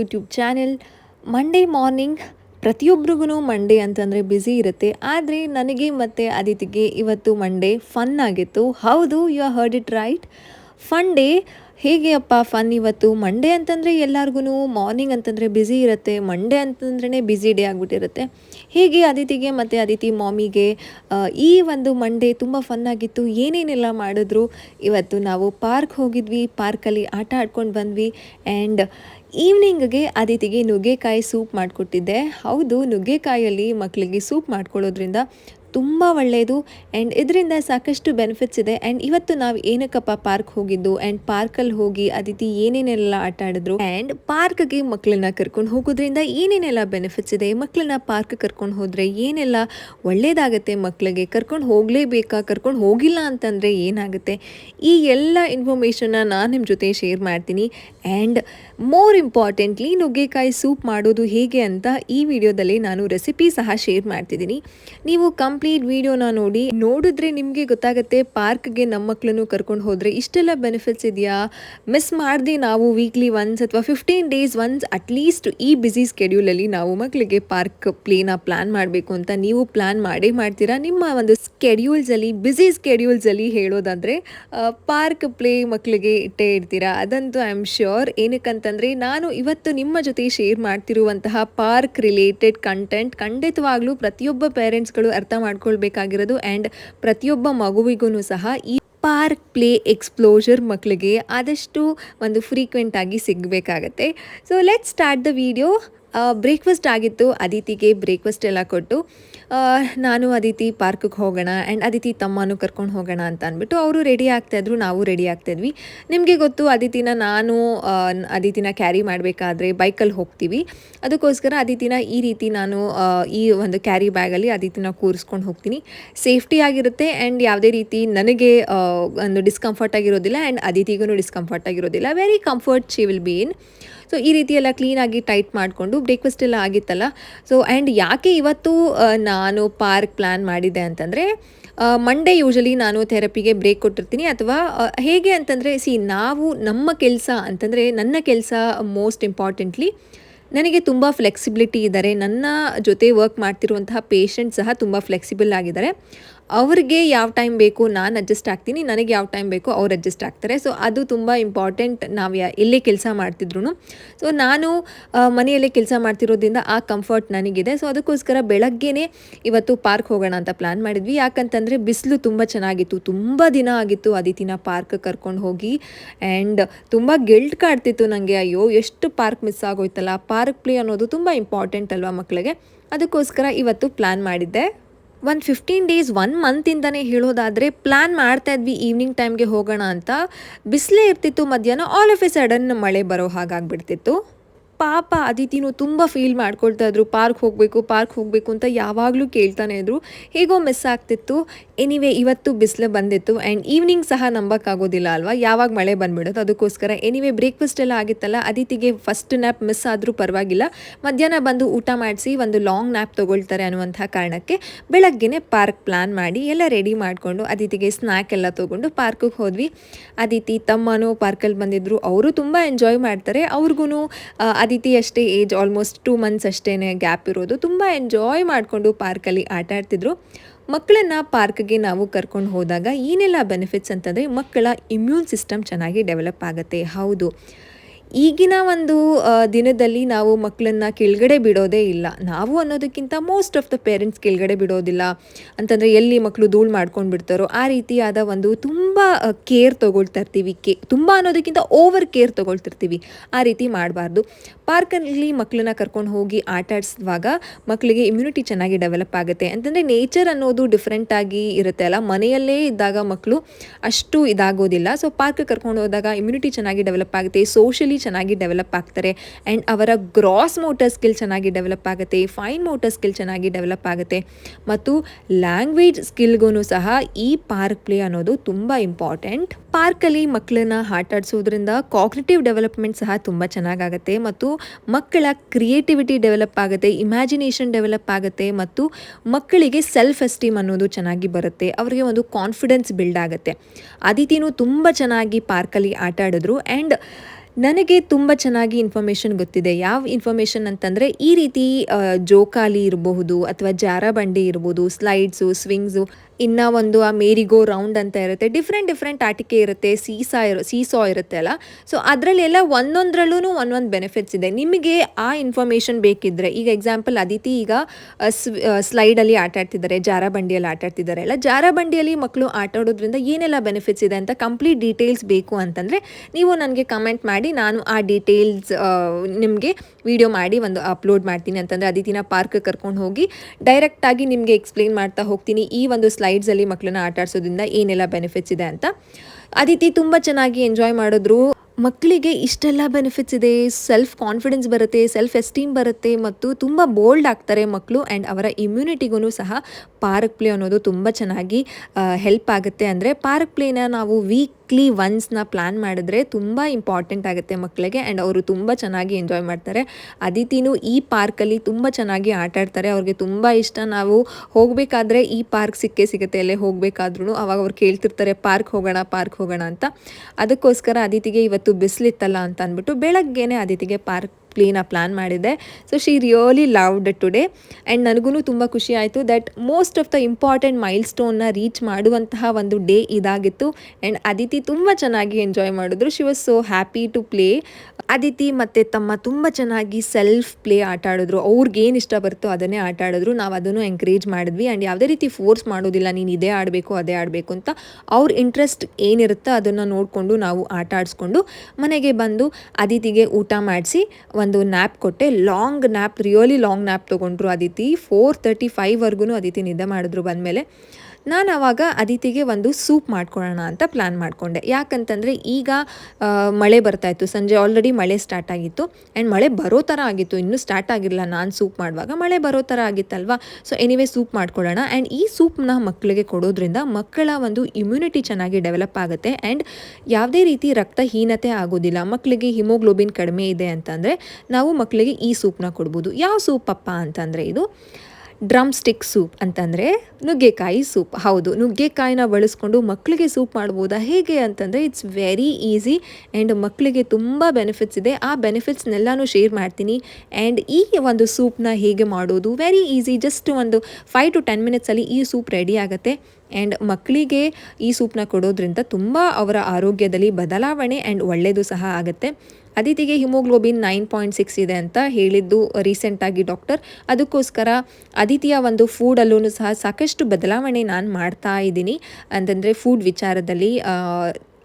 YouTube channel Monday morning ಪ್ರತಿಯೊಬ್ಬರಿಗೂ Monday ಅಂತಂದರೆ busy ಇರುತ್ತೆ. ಆದರೆ ನನಗೆ ಮತ್ತು ಅದಿತಿಗೆ ಇವತ್ತು ಮಂಡೇ ಫನ್ ಆಗಿತ್ತು. ಹೌದು you are heard it right fun day ಹೇಗೆ ಅಪ್ಪ ಫನ್ ಇವತ್ತು? ಮಂಡೇ ಅಂತಂದರೆ ಎಲ್ಲರಿಗೂ ಮಾರ್ನಿಂಗ್ ಅಂತಂದರೆ ಬ್ಯುಸಿ ಇರುತ್ತೆ. ಮಂಡೇ ಅಂತಂದ್ರೇ ಬ್ಯುಸಿ ಡೇ ಆಗಿಬಿಟ್ಟಿರುತ್ತೆ. ಹೇಗೆ ಅದಿತಿಗೆ ಮತ್ತು ಅದಿತಿ ಮಾಮಿಗೆ ಈ ಒಂದು ಮಂಡೇ ತುಂಬ ಫನ್ ಆಗಿತ್ತು. ಏನೇನೆಲ್ಲ ಮಾಡಿದ್ರು? ಇವತ್ತು ನಾವು ಪಾರ್ಕ್ ಹೋಗಿದ್ವಿ. ಪಾರ್ಕಲ್ಲಿ ಆಟ ಆಡ್ಕೊಂಡು ಬಂದ್ವಿ. ಆ್ಯಂಡ್ ಈವ್ನಿಂಗ್ಗೆ ಅದಿತಿಗೆ ನುಗ್ಗೆಕಾಯಿ ಸೂಪ್ ಮಾಡಿಕೊಟ್ಟಿದ್ದೆ. ಹೌದು ನುಗ್ಗೆಕಾಯಲ್ಲಿ ಮಕ್ಕಳಿಗೆ ಸೂಪ್ ಮಾಡ್ಕೊಳ್ಳೋದ್ರಿಂದ ತುಂಬ ಒಳ್ಳೆಯದು ಆ್ಯಂಡ್ ಇದರಿಂದ ಸಾಕಷ್ಟು ಬೆನಿಫಿಟ್ಸ್ ಇದೆ. ಆ್ಯಂಡ್ ಇವತ್ತು ನಾವು ಏನಕ್ಕಪ್ಪ ಪಾರ್ಕ್ ಹೋಗಿದ್ದು? ಆ್ಯಂಡ್ ಪಾರ್ಕಲ್ಲಿ ಹೋಗಿ ಅದಿತಿ ಏನೇನೆಲ್ಲ ಆಟ ಆಡಿದ್ರು? ಆ್ಯಂಡ್ ಪಾರ್ಕ್ಗೆ ಮಕ್ಕಳನ್ನ ಕರ್ಕೊಂಡು ಹೋಗೋದ್ರಿಂದ ಏನೇನೆಲ್ಲ ಬೆನಿಫಿಟ್ಸ್ ಇದೆ? ಮಕ್ಕಳನ್ನ ಪಾರ್ಕ್ ಕರ್ಕೊಂಡು ಹೋದರೆ ಏನೆಲ್ಲ ಒಳ್ಳೆಯದಾಗುತ್ತೆ ಮಕ್ಕಳಿಗೆ ಕರ್ಕೊಂಡು ಹೋಗಲೇಬೇಕಾ? ಕರ್ಕೊಂಡು ಹೋಗಿಲ್ಲ ಅಂತಂದರೆ ಏನಾಗುತ್ತೆ? ಈ ಎಲ್ಲ ಇನ್ಫಾರ್ಮೇಷನ್ನ ನಾನು ನಿಮ್ಮ ಜೊತೆ ಶೇರ್ ಮಾಡ್ತೀನಿ. ಆ್ಯಂಡ್ ಮೋರ್ ಇಂಪಾರ್ಟೆಂಟ್ಲಿ ನುಗ್ಗೆಕಾಯಿ ಸೂಪ್ ಮಾಡೋದು ಹೇಗೆ ಅಂತ ಈ ವಿಡಿಯೋದಲ್ಲಿ ನಾನು ರೆಸಿಪಿ ಸಹ ಶೇರ್ ಮಾಡ್ತಿದ್ದೀನಿ. ನೀವು ಕಂಪ್ಲೀಟ್ ವಿಡಿಯೋನ ನೋಡಿ, ನೋಡಿದ್ರೆ ನಿಮಗೆ ಗೊತ್ತಾಗುತ್ತೆ ಪಾರ್ಕ್ಗೆ ನಮ್ಮ ಮಕ್ಕಳನ್ನು ಕರ್ಕೊಂಡು ಹೋದರೆ ಇಷ್ಟೆಲ್ಲ ಬೆನಿಫಿಟ್ಸ್ ಇದೆಯಾ? ಮಿಸ್ ಮಾಡದೆ ನಾವು ವೀಕ್ಲಿ ಒನ್ಸ್ ಅಥವಾ fifteen days once at least ಈ ಬ್ಯುಸಿ ಸ್ಕೆಡ್ಯೂಲಲ್ಲಿ ನಾವು ಮಕ್ಕಳಿಗೆ ಪಾರ್ಕ್ ಪ್ಲೇನ ಪ್ಲಾನ್ ಮಾಡಬೇಕು ಅಂತ ನೀವು ಪ್ಲಾನ್ ಮಾಡೇ ಮಾಡ್ತೀರಾ? ನಿಮ್ಮ ಒಂದು ಸ್ಕೆಡ್ಯೂಲ್ಸಲ್ಲಿ ಬ್ಯುಸಿ ಸ್ಕೆಡ್ಯೂಲ್ಸಲ್ಲಿ ಹೇಳೋದಾದರೆ ಪಾರ್ಕ್ ಪ್ಲೇ ಮಕ್ಕಳಿಗೆ ಇಟ್ಟೇ ಇಡ್ತೀರಾ ಅದಂತೂ ಐ ಆಮ್ ಶ್ಯೂರ್ ಏನಕ್ಕಂತಂದರೆ ನಾನು ಇವತ್ತು ನಿಮ್ಮ ಜೊತೆ ಶೇರ್ ಮಾಡ್ತಿರುವಂತಹ ಪಾರ್ಕ್ ರಿಲೇಟೆಡ್ ಕಂಟೆಂಟ್ ಖಂಡಿತವಾಗ್ಲೂ ಪ್ರತಿಯೊಬ್ಬ ಪೇರೆಂಟ್ಸ್ಗಳು ಅರ್ಥ ಮಾಡ್ಕೊಳ್ಬೇಕಾಗಿರೋದು. ಆ್ಯಂಡ್ ಪ್ರತಿಯೊಬ್ಬ ಮಗುವಿಗೂ ಸಹ ಈ ಪಾರ್ಕ್ ಪ್ಲೇ ಎಕ್ಸ್ಪ್ಲೋಜರ್ ಮಕ್ಕಳಿಗೆ ಆದಷ್ಟು ಒಂದು ಫ್ರೀಕ್ವೆಂಟಾಗಿ ಸಿಗಬೇಕಾಗತ್ತೆ. So let start the video breakfast ಆಗಿತ್ತು. ಅದಿತಿಗೆ ಬ್ರೇಕ್ಫಾಸ್ಟ್ ಎಲ್ಲ ಕೊಟ್ಟು ನಾನು ಅದಿತಿ ಪಾರ್ಕಿಗೆ ಹೋಗೋಣ ಆ್ಯಂಡ್ ಅದಿತಿ ತಮ್ಮನೂ ಕರ್ಕೊಂಡು ಹೋಗೋಣ ಅಂತ ಅಂದ್ಬಿಟ್ಟು ಅವರು ರೆಡಿ ಆಗ್ತಾಯಿದ್ರು ನಾವು ರೆಡಿ ಆಗ್ತಾಯಿದ್ವಿ ನಿಮಗೆ ಗೊತ್ತು ಅದಿತಿನ ನಾನು ಅದಿತಿನ ಕ್ಯಾರಿ ಮಾಡಬೇಕಾದ್ರೆ ಬೈಕಲ್ಲಿ ಹೋಗ್ತೀವಿ. ಅದಕ್ಕೋಸ್ಕರ ಅದಿತಿನ ಈ ರೀತಿ ನಾನು ಈ ಒಂದು ಕ್ಯಾರಿ ಬ್ಯಾಗಲ್ಲಿ ಅದಿತಿನ ಕೂರಿಸ್ಕೊಂಡು ಹೋಗ್ತೀನಿ. ಸೇಫ್ಟಿ ಆಗಿರುತ್ತೆ ಆ್ಯಂಡ್ ಯಾವುದೇ ರೀತಿ ನನಗೆ ಒಂದು ಡಿಸ್ಕಂಫರ್ಟ್ ಆಗಿರೋದಿಲ್ಲ ಆ್ಯಂಡ್ ಅದಿತಿಗೂ ಡಿಸ್ಕಂಫರ್ಟ್ ಆಗಿರೋದಿಲ್ಲ. Very comfort she will be in so ಈ ರೀತಿ ಎಲ್ಲ ಕ್ಲೀನಾಗಿ ಟೈಟ್ ಮಾಡಿಕೊಂಡು ಬ್ರೇಕ್ಫಾಸ್ಟ್ ಎಲ್ಲ ಆಗಿತ್ತಲ್ಲ. ಸೊ ಆ್ಯಂಡ್ ಯಾಕೆ ಇವತ್ತು ನಾನು ಪಾರ್ಕ್ ಪ್ಲ್ಯಾನ್ ಮಾಡಿದ್ದೆ ಅಂತಂದರೆ ಮಂಡೇ ಯೂಶಲಿ ನಾನು ಥೆರಪಿಗೆ ಬ್ರೇಕ್ ಕೊಟ್ಟಿರ್ತೀನಿ ಅಥವಾ ಹೇಗೆ ಅಂತಂದರೆ ಸಿ ನಾವು ನಮ್ಮ ಕೆಲಸ ಅಂತಂದರೆ ನನ್ನ ಕೆಲಸ ಮೋಸ್ಟ್ ಇಂಪಾರ್ಟೆಂಟ್ಲಿ ನನಗೆ ತುಂಬ ಫ್ಲೆಕ್ಸಿಬಿಲಿಟಿ ಇದ್ದಾರೆ. ನನ್ನ ಜೊತೆ ವರ್ಕ್ ಮಾಡ್ತಿರುವಂತಹ ಪೇಷಂಟ್ ಸಹ ತುಂಬ ಫ್ಲೆಕ್ಸಿಬಲ್ ಆಗಿದ್ದಾರೆ. ಅವ್ರಿಗೆ ಯಾವ ಟೈಮ್ ಬೇಕು, ನಾನು ಅಡ್ಜಸ್ಟ್ ಆಗ್ತೀನಿ, ನನಗೆ ಯಾವ ಟೈಮ್ ಬೇಕು ಅವ್ರು ಅಡ್ಜಸ್ಟ್ ಆಗ್ತಾರೆ. ಸೊ ಅದು ತುಂಬ ಇಂಪಾರ್ಟೆಂಟ್ ನಾವು ಎಲ್ಲೇ ಕೆಲಸ ಮಾಡ್ತಿದ್ರು ಸೊ ನಾನು ಮನೆಯಲ್ಲೇ ಕೆಲಸ ಮಾಡ್ತಿರೋದ್ರಿಂದ ಆ ಕಂಫರ್ಟ್ ನನಗಿದೆ. ಸೊ ಅದಕ್ಕೋಸ್ಕರ ಬೆಳಗ್ಗೆನೇ ಇವತ್ತು ಪಾರ್ಕ್ ಹೋಗೋಣ ಅಂತ ಪ್ಲ್ಯಾನ್ ಮಾಡಿದ್ವಿ. ಯಾಕಂತಂದರೆ ಬಿಸಿಲು ತುಂಬ ಚೆನ್ನಾಗಿತ್ತು. ತುಂಬ ದಿನ ಆಗಿತ್ತು ಅದಿತಿನ ಪಾರ್ಕ್ ಕರ್ಕೊಂಡು ಹೋಗಿ. ಆ್ಯಂಡ್ ತುಂಬ ಗೆಲ್ಟ್ ಕಾಡ್ತಿತ್ತು ನನಗೆ ಅಯ್ಯೋ, ಎಷ್ಟು ಪಾರ್ಕ್ ಮಿಸ್ ಆಗೋಯ್ತಲ್ಲ. ಪಾರ್ಕ್ ಪ್ಲೇ ಅನ್ನೋದು ತುಂಬ ಇಂಪಾರ್ಟೆಂಟ್ ಅಲ್ವಾ ಮಕ್ಕಳಿಗೆ ಅದಕ್ಕೋಸ್ಕರ ಇವತ್ತು ಪ್ಲ್ಯಾನ್ ಮಾಡಿದ್ದೆ. ಒಂದು ಫಿಫ್ಟೀನ್ ಡೇಸ್ ಒನ್ ಮಂತಿಂದನೇ ಹೇಳೋದಾದರೆ ಪ್ಲ್ಯಾನ್ ಮಾಡ್ತಾ ಇದ್ವಿ ಈವ್ನಿಂಗ್ ಟೈಮ್ಗೆ ಹೋಗೋಣ ಅಂತ. ಬಿಸಿಲೇ ಇರ್ತಿತ್ತು ಮಧ್ಯಾಹ್ನ ಆಲ್ ಆಫ್ ಎ ಸಡನ್ ಮಳೆ ಬರೋ ಹಾಗಾಗ್ಬಿಡ್ತಿತ್ತು. ಪಾಪ ಅದಿತಿನೂ ತುಂಬ ಫೀಲ್ ಮಾಡ್ಕೊಳ್ತಾ ಇದ್ರು. ಪಾರ್ಕ್ ಹೋಗಬೇಕು ಪಾರ್ಕ್ ಹೋಗಬೇಕು ಅಂತ ಯಾವಾಗಲೂ ಕೇಳ್ತಾನೆ ಇದ್ರು. ಹೇಗೋ ಮಿಸ್ ಆಗ್ತಿತ್ತು. ಎನಿವೆ ಇವತ್ತು ಬಿಸಿಲು ಬಂದಿತ್ತು. ಆ್ಯಂಡ್ ಈವ್ನಿಂಗ್ ಸಹ ನಂಬಕ್ಕಾಗೋದಿಲ್ಲ ಅಲ್ವಾ? ಯಾವಾಗ ಮಳೆ ಬಂದ್ಬಿಡುತ್ತೆ ಅದಕ್ಕೋಸ್ಕರ ಎನಿವೆ ಬ್ರೇಕ್ಫಾಸ್ಟ್ ಎಲ್ಲ ಆಗಿತ್ತಲ್ಲ, ಅದಿತಿಗೆ ಫಸ್ಟ್ ನ್ಯಾಪ್ ಮಿಸ್ ಆದರೂ ಪರವಾಗಿಲ್ಲ. ಮಧ್ಯಾಹ್ನ ಬಂದು ಊಟ ಮಾಡಿಸಿ ಒಂದು ಲಾಂಗ್ ನ್ಯಾಪ್ ತೊಗೊಳ್ತಾರೆ ಅನ್ನುವಂಥ ಕಾರಣಕ್ಕೆ ಬೆಳಗ್ಗೆನೆ ಪಾರ್ಕ್ ಪ್ಲ್ಯಾನ್ ಮಾಡಿ ಎಲ್ಲ ರೆಡಿ ಮಾಡಿಕೊಂಡು ಅದಿತಿಗೆ ಸ್ನ್ಯಾಕ್ ಎಲ್ಲ ತೊಗೊಂಡು ಪಾರ್ಕಿಗೆ ಹೋದ್ವಿ. ಅದಿತಿ ತಮ್ಮನೂ ಪಾರ್ಕಲ್ಲಿ ಬಂದಿದ್ದರು ಅವರು ತುಂಬ ಎಂಜಾಯ್ ಮಾಡ್ತಾರೆ. ಅವ್ರಿಗೂ ಅದಿತಿ ಅಷ್ಟೇ ಏಜ್ ಆಲ್ಮೋಸ್ಟ್ ಟೂ ಮಂತ್ಸ್ ಅಷ್ಟೇ ಗ್ಯಾಪ್ ಇರೋದು. ತುಂಬ ಎಂಜಾಯ್ ಮಾಡಿಕೊಂಡು ಪಾರ್ಕಲ್ಲಿ ಆಟ ಆಡ್ತಿದ್ರು. ಮಕ್ಕಳನ್ನು ಪಾರ್ಕ್ಗೆ ನಾವು ಕರ್ಕೊಂಡು ಹೋದಾಗ ಏನೆಲ್ಲ ಬೆನಿಫಿಟ್ಸ್ ಅಂತಂದರೆ ಮಕ್ಕಳ ಇಮ್ಯೂನ್ ಸಿಸ್ಟಮ್ ಚೆನ್ನಾಗಿ ಡೆವಲಪ್ ಆಗುತ್ತೆ. ಹೌದು. ಈಗಿನ ಒಂದು ದಿನದಲ್ಲಿ ನಾವು ಮಕ್ಕಳನ್ನು ಕೆಳಗಡೆ ಬಿಡೋದೇ ಇಲ್ಲ. ನಾವು ಅನ್ನೋದಕ್ಕಿಂತ ಮೋಸ್ಟ್ ಆಫ್ ದ ಪೇರೆಂಟ್ಸ್ ಕೆಳಗಡೆ ಬಿಡೋದಿಲ್ಲ. ಅಂತಂದರೆ ಎಲ್ಲಿ ಮಕ್ಕಳು ಧೂಳು ಮಾಡ್ಕೊಂಡು ಬಿಡ್ತಾರೋ ಆ ರೀತಿಯಾದ ಒಂದು ತುಂಬ ಕೇರ್ ತೊಗೊಳ್ತಾ ಇರ್ತೀವಿ. ಕೇ, ತುಂಬ ಅನ್ನೋದಕ್ಕಿಂತ ಓವರ್ ಕೇರ್ ತೊಗೊಳ್ತಿರ್ತೀವಿ ಆ ರೀತಿ ಮಾಡಬಾರ್ದು. ಪಾರ್ಕಲ್ಲಿ ಮಕ್ಕಳನ್ನ ಕರ್ಕೊಂಡು ಹೋಗಿ ಆಟ ಆಡಿಸಿದಾಗ ಮಕ್ಕಳಿಗೆ ಇಮ್ಯುನಿಟಿ ಚೆನ್ನಾಗಿ ಡೆವಲಪ್ ಆಗುತ್ತೆ. ಅಂತಂದರೆ ನೇಚರ್ ಅನ್ನೋದು ಡಿಫ್ರೆಂಟ್ ಆಗಿ ಇರುತ್ತೆ ಅಲ್ಲ. ಮನೆಯಲ್ಲೇ ಇದ್ದಾಗ ಮಕ್ಕಳು ಅಷ್ಟು ಇದಾಗೋದಿಲ್ಲ. ಸೊ ಪಾರ್ಕ್ ಕರ್ಕೊಂಡು ಹೋದಾಗ ಇಮ್ಯುನಿಟಿ ಚೆನ್ನಾಗಿ ಡೆವಲಪ್ ಆಗುತ್ತೆ ಸೋಷಲಿ ಚೆನ್ನಾಗಿ ಡೆವಲಪ್ ಆಗ್ತಾರೆ. ಆ್ಯಂಡ್ ಅವರ ಗ್ರಾಸ್ ಮೋಟರ್ ಸ್ಕಿಲ್ ಚೆನ್ನಾಗಿ ಡೆವಲಪ್ ಆಗುತ್ತೆ ಫೈನ್ ಮೋಟರ್ ಸ್ಕಿಲ್ ಚೆನ್ನಾಗಿ ಡೆವಲಪ್ ಆಗುತ್ತೆ. ಮತ್ತು ಲ್ಯಾಂಗ್ವೇಜ್ ಸ್ಕಿಲ್ಗೂ ಸಹ ಈ ಪಾರ್ಕ್ ಪ್ಲೇ ಅನ್ನೋದು ತುಂಬ ಇಂಪಾರ್ಟೆಂಟ್ ಪಾರ್ಕಲ್ಲಿ ಮಕ್ಕಳನ್ನ ಆಟಾಡಿಸೋದ್ರಿಂದ ಕಾಗ್ನಿಟಿವ್ ಡೆವಲಪ್ಮೆಂಟ್ ಸಹ ತುಂಬ ಚೆನ್ನಾಗಾಗುತ್ತೆ ಮತ್ತು ಮಕ್ಕಳ ಕ್ರಿಯೇಟಿವಿಟಿ ಡೆವಲಪ್ ಆಗುತ್ತೆ, ಇಮ್ಯಾಜಿನೇಷನ್ ಡೆವಲಪ್ ಆಗುತ್ತೆ ಮತ್ತು ಮಕ್ಕಳಿಗೆ ಸೆಲ್ಫ್ ಎಸ್ಟೀಮ್ ಅನ್ನೋದು ಚೆನ್ನಾಗಿ ಬರುತ್ತೆ, ಅವರಿಗೆ ಒಂದು ಕಾನ್ಫಿಡೆನ್ಸ್ ಬಿಲ್ಡ್ ಆಗುತ್ತೆ. ಅದಿತಿನೂ ತುಂಬ ಚೆನ್ನಾಗಿ ಪಾರ್ಕಲ್ಲಿ ಆಟ ಆಡಿದ್ರು ಆ್ಯಂಡ್ ನನಗೆ ತುಂಬ ಚೆನ್ನಾಗಿ ಇನ್ಫಾರ್ಮೇಷನ್ ಗೊತ್ತಿದೆ. ಯಾವ ಇನ್ಫಾರ್ಮೇಷನ್ ಅಂತಂದರೆ ಈ ರೀತಿ ಜೋಕಾಲಿ ಇರಬಹುದು ಅಥವಾ ಜಾರಬಂಡಿ ಇರ್ಬೋದು ಸ್ಲೈಡ್ಸು ಸ್ವಿಂಗ್ಸು ಇನ್ನು ಒಂದು ಆ ಮೇರಿಗೋ ರೌಂಡ್ ಅಂತ ಇರುತ್ತೆ. ಡಿಫ್ರೆಂಟ್ ಡಿಫ್ರೆಂಟ್ ಆಟಿಕೆ ಇರುತ್ತೆ. ಸೀಸಾ ಇರೋ, ಸೀಸಾ ಇರುತ್ತೆ ಅಲ್ಲ. ಸೊ ಅದರಲ್ಲೆಲ್ಲ ಒಂದೊಂದರಲ್ಲೂ ಒಂದೊಂದು ಬೆನಿಫಿಟ್ಸ್ ಇದೆ. ನಿಮಗೆ ಆ ಇನ್ಫಾರ್ಮೇಷನ್ ಬೇಕಿದ್ದರೆ ಈಗ ಎಕ್ಸಾಂಪಲ್ ಅದಿತಿ ಈಗ ಸ್ಲೈಡಲ್ಲಿ ಆಟ ಆಡ್ತಿದ್ದಾರೆ, ಜಾರಬಂಡಿಯಲ್ಲಿ ಆಟ ಆಡ್ತಿದ್ದಾರೆ ಅಲ್ಲ. ಜಾರಬಂಡಿಯಲ್ಲಿ ಮಕ್ಕಳು ಆಟ ಆಡೋದ್ರಿಂದ ಏನೆಲ್ಲ ಬೆನಿಫಿಟ್ಸ್ ಇದೆ ಅಂತ ಕಂಪ್ಲೀಟ್ ಡೀಟೇಲ್ಸ್ ಬೇಕು ಅಂತಂದರೆ, ನೀವು ನನಗೆ ಕಮೆಂಟ್ ಮಾಡಿ, ನಾನು ಆ ಡೀಟೇಲ್ಸ್ ನಿಮಗೆ ವಿಡಿಯೋ ಮಾಡಿ, ಒಂದು ಅಪ್ಲೋಡ್ ಮಾಡ್ತೀನಿ ಅಂತಂದರೆ ಅದಿತಿನ ಪಾರ್ಕ್ ಕರ್ಕೊಂಡು ಹೋಗಿ ಡೈರೆಕ್ಟಾಗಿ ನಿಮಗೆ ಎಕ್ಸ್ಪ್ಲೇನ್ ಮಾಡ್ತಾ ಹೋಗ್ತೀನಿ ಈ ಒಂದು ಸ್ಲೈಡ್ಸಲ್ಲಿ ಮಕ್ಕಳನ್ನ ಆಟ ಆಡಿಸೋದ್ರಿಂದ ಏನೆಲ್ಲ ಬೆನಿಫಿಟ್ಸ್ ಇದೆ ಅಂತ. ಅದಿತಿ ತುಂಬ ಚೆನ್ನಾಗಿ ಎಂಜಾಯ್ ಮಾಡಿದ್ರು. ಮಕ್ಕಳಿಗೆ ಇಷ್ಟೆಲ್ಲ ಬೆನಿಫಿಟ್ಸ್ ಇದೆ. ಸೆಲ್ಫ್ ಕಾನ್ಫಿಡೆನ್ಸ್ ಬರುತ್ತೆ ಸೆಲ್ಫ್ ಎಸ್ಟೀಮ್ ಬರುತ್ತೆ ಮತ್ತು ತುಂಬ ಬೋಲ್ಡ್ ಆಗ್ತಾರೆ ಮಕ್ಕಳು ಆ್ಯಂಡ್ ಅವರ ಇಮ್ಯುನಿಟಿಗೂ ಸಹ ಪಾರ್ಕ್ ಪ್ಲೇ ಅನ್ನೋದು ತುಂಬ ಚೆನ್ನಾಗಿ ಹೆಲ್ಪ್ ಆಗುತ್ತೆ. ಅಂದರೆ ಪಾರ್ಕ್ ಪ್ಲೇನ ನಾವು ವೀಕ್ಲಿ ಒನ್ಸ್ನ ಪ್ಲ್ಯಾನ್ ಮಾಡಿದ್ರೆ ತುಂಬ ಇಂಪಾರ್ಟೆಂಟ್ ಆಗುತ್ತೆ ಮಕ್ಕಳಿಗೆ ಆ್ಯಂಡ್ ಅವರು ತುಂಬ ಚೆನ್ನಾಗಿ ಎಂಜಾಯ್ ಮಾಡ್ತಾರೆ. ಅದಿತಿನೂ ಈ ಪಾರ್ಕಲ್ಲಿ ತುಂಬ ಚೆನ್ನಾಗಿ ಆಟ ಆಡ್ತಾರೆ. ಅವ್ರಿಗೆ ತುಂಬ ಇಷ್ಟ. ನಾವು ಹೋಗಬೇಕಾದ್ರೆ ಈ ಪಾರ್ಕ್ ಸಿಕ್ಕೇ ಸಿಗುತ್ತೆ. ಅಲ್ಲೇ ಹೋಗಬೇಕಾದ್ರೂ ಅವಾಗ ಅವ್ರು ಕೇಳ್ತಿರ್ತಾರೆ, ಪಾರ್ಕ್ ಹೋಗೋಣ ಪಾರ್ಕ್ ಹೋಗೋಣ ಅಂತ. ಅದಕ್ಕೋಸ್ಕರ ಅದಿತಿಗೆ ಇವತ್ತು ಬಿಸಿಲಿತ್ತಲ್ಲ ಅಂತ ಅಂದ್ಬಿಟ್ಟು ಬೆಳಗ್ಗೆನೆ ಅದಿತಿಗೆ ಪಾರ್ಕ್ ಪ್ಲೇನ ಪ್ಲ್ಯಾನ್ ಮಾಡಿದೆ so she really loved today and ನನಗೂ ತುಂಬ ಖುಷಿ ಆಯಿತು that most of the important mile ಸ್ಟೋನ್ನ ರೀಚ್ ಮಾಡುವಂತಹ ಒಂದು ಡೇ ಇದಾಗಿತ್ತು. ಆ್ಯಂಡ್ ಅದಿತಿ ತುಂಬ ಚೆನ್ನಾಗಿ ಎಂಜಾಯ್ ಮಾಡಿದ್ರು. She was so happy to play Aditi ಮತ್ತು ತಮ್ಮ ತುಂಬ ಚೆನ್ನಾಗಿ ಸೆಲ್ಫ್ ಪ್ಲೇ ಆಟ ಆಡಿದ್ರು. ಅವ್ರಿಗೇನು ಇಷ್ಟ ಬರುತ್ತೋ ಅದನ್ನೇ ಆಟ ಆಡಿದ್ರು. ನಾವು ಅದನ್ನು ಎಂಕರೇಜ್ ಮಾಡಿದ್ವಿ. ಆ್ಯಂಡ್ ಯಾವುದೇ ರೀತಿ ಫೋರ್ಸ್ ಮಾಡೋದಿಲ್ಲ. ನೀನು ಇದೇ ಆಡಬೇಕು, ಅದೇ ಆಡಬೇಕು ಅಂತ ಅವ್ರ ಇಂಟ್ರೆಸ್ಟ್ ಏನಿರುತ್ತೋ ಅದನ್ನು ನೋಡಿಕೊಂಡು ನಾವು ಆಟ ಆಡಿಸ್ಕೊಂಡು ಮನೆಗೆ ಬಂದು ಅದಿತಿಗೆ ಊಟ ಮಾಡಿಸಿ ಒಂದು ನ್ಯಾಪ್ ಕೊಟ್ಟೆ. Long nap really long nap ತೊಗೊಂಡ್ರು ಅದಿತಿ ಫೋರ್ ತರ್ಟಿ ಫೈವ್ವರೆಗೂ ಅದಿತಿ ನಿದ್ದೆ ಮಾಡಿದ್ರು ಬಂದಮೇಲೆ. ನಾನು ಆವಾಗ ಅದಿತಿಗೆ ಒಂದು ಸೂಪ್ ಮಾಡ್ಕೊಳ್ಳೋಣ ಅಂತ ಪ್ಲ್ಯಾನ್ ಮಾಡಿಕೊಂಡೆ. ಯಾಕಂತಂದರೆ ಈಗ ಮಳೆ ಬರ್ತಾಯಿತ್ತು ಸಂಜೆ ಆಲ್ರೆಡಿ ಮಳೆ ಸ್ಟಾರ್ಟ್ ಆಗಿತ್ತು. ಆ್ಯಂಡ್ ಮಳೆ ಬರೋ ಥರ ಆಗಿತ್ತು. ಇನ್ನೂ ಸ್ಟಾರ್ಟ್ ಆಗಿರಲಿಲ್ಲ. ನಾನು ಸೂಪ್ ಮಾಡುವಾಗ ಮಳೆ ಬರೋ ಥರ ಆಗಿತ್ತಲ್ವ? ಸೊ ಎನಿವೇ ಸೂಪ್ ಮಾಡ್ಕೊಳ್ಳೋಣ ಆ್ಯಂಡ್ ಈ ಸೂಪ್ನ ಮಕ್ಕಳಿಗೆ ಕೊಡೋದ್ರಿಂದ ಮಕ್ಕಳ ಒಂದು ಇಮ್ಯುನಿಟಿ ಚೆನ್ನಾಗಿ ಡೆವಲಪ್ ಆಗುತ್ತೆ. ಆ್ಯಂಡ್ ಯಾವುದೇ ರೀತಿ ರಕ್ತಹೀನತೆ ಆಗೋದಿಲ್ಲ. ಮಕ್ಕಳಿಗೆ ಹಿಮೋಗ್ಲೋಬಿನ್ ಕಡಿಮೆ ಇದೆ ಅಂತಂದರೆ ನಾವು ಮಕ್ಕಳಿಗೆ ಈ ಸೂಪ್ನ ಕೊಡ್ಬೋದು. ಯಾವ ಸೂಪ್ ಅಪ್ಪ ಅಂತಂದರೆ ಇದು ಡ್ರಮ್ ಸ್ಟಿಕ್ ಸೂಪ್ ಅಂತಂದರೆ ನುಗ್ಗೆಕಾಯಿ ಸೂಪ್. ಹೌದು, ನುಗ್ಗೆಕಾಯಿನ ಬಳಸ್ಕೊಂಡು ಮಕ್ಕಳಿಗೆ ಸೂಪ್ ಮಾಡ್ಬೋದಾ? ಹೇಗೆ ಅಂತಂದರೆ ಇಟ್ಸ್ ವೆರಿ ಈಸಿ ಆ್ಯಂಡ್ ಮಕ್ಕಳಿಗೆ ತುಂಬ ಬೆನಿಫಿಟ್ಸ್ ಇದೆ. ಆ ಬೆನಿಫಿಟ್ಸ್ನೆಲ್ಲನೂ ಶೇರ್ ಮಾಡ್ತೀನಿ. ಆ್ಯಂಡ್ ಈ ಒಂದು ಸೂಪ್ನ ಹೇಗೆ ಮಾಡೋದು? ವೆರಿ ಈಸಿ ಜಸ್ಟ್ ಒಂದು ಫೈವ್ ಟು ಟೆನ್ ಮಿನಿಟ್ಸಲ್ಲಿ ಈ ಸೂಪ್ ರೆಡಿ ಆಗುತ್ತೆ. ಆ್ಯಂಡ್ ಮಕ್ಕಳಿಗೆ ಈ ಸೂಪ್ನ ಕೊಡೋದ್ರಿಂದ ತುಂಬ ಅವರ ಆರೋಗ್ಯದಲ್ಲಿ ಬದಲಾವಣೆ ಆ್ಯಂಡ್ ಒಳ್ಳೆಯದು ಸಹ ಆಗುತ್ತೆ. ಅದಿತಿಗೆ ಹಿಮೋಗ್ಲೋಬಿನ್ ನೈನ್ ಪಾಯಿಂಟ್ ಸಿಕ್ಸ್ ಇದೆ ಅಂತ ಹೇಳಿದ್ದು ರೀಸೆಂಟಾಗಿ ಡಾಕ್ಟರ್. ಅದಕ್ಕೋಸ್ಕರ ಅದಿತಿಯ ಒಂದು ಫೂಡಲ್ಲೂ ಸಹ ಸಾಕಷ್ಟು ಬದಲಾವಣೆ ನಾನು ಮಾಡ್ತಾ ಇದ್ದೀನಿ. ಅಂತಂದರೆ ಫುಡ್ ವಿಚಾರದಲ್ಲಿ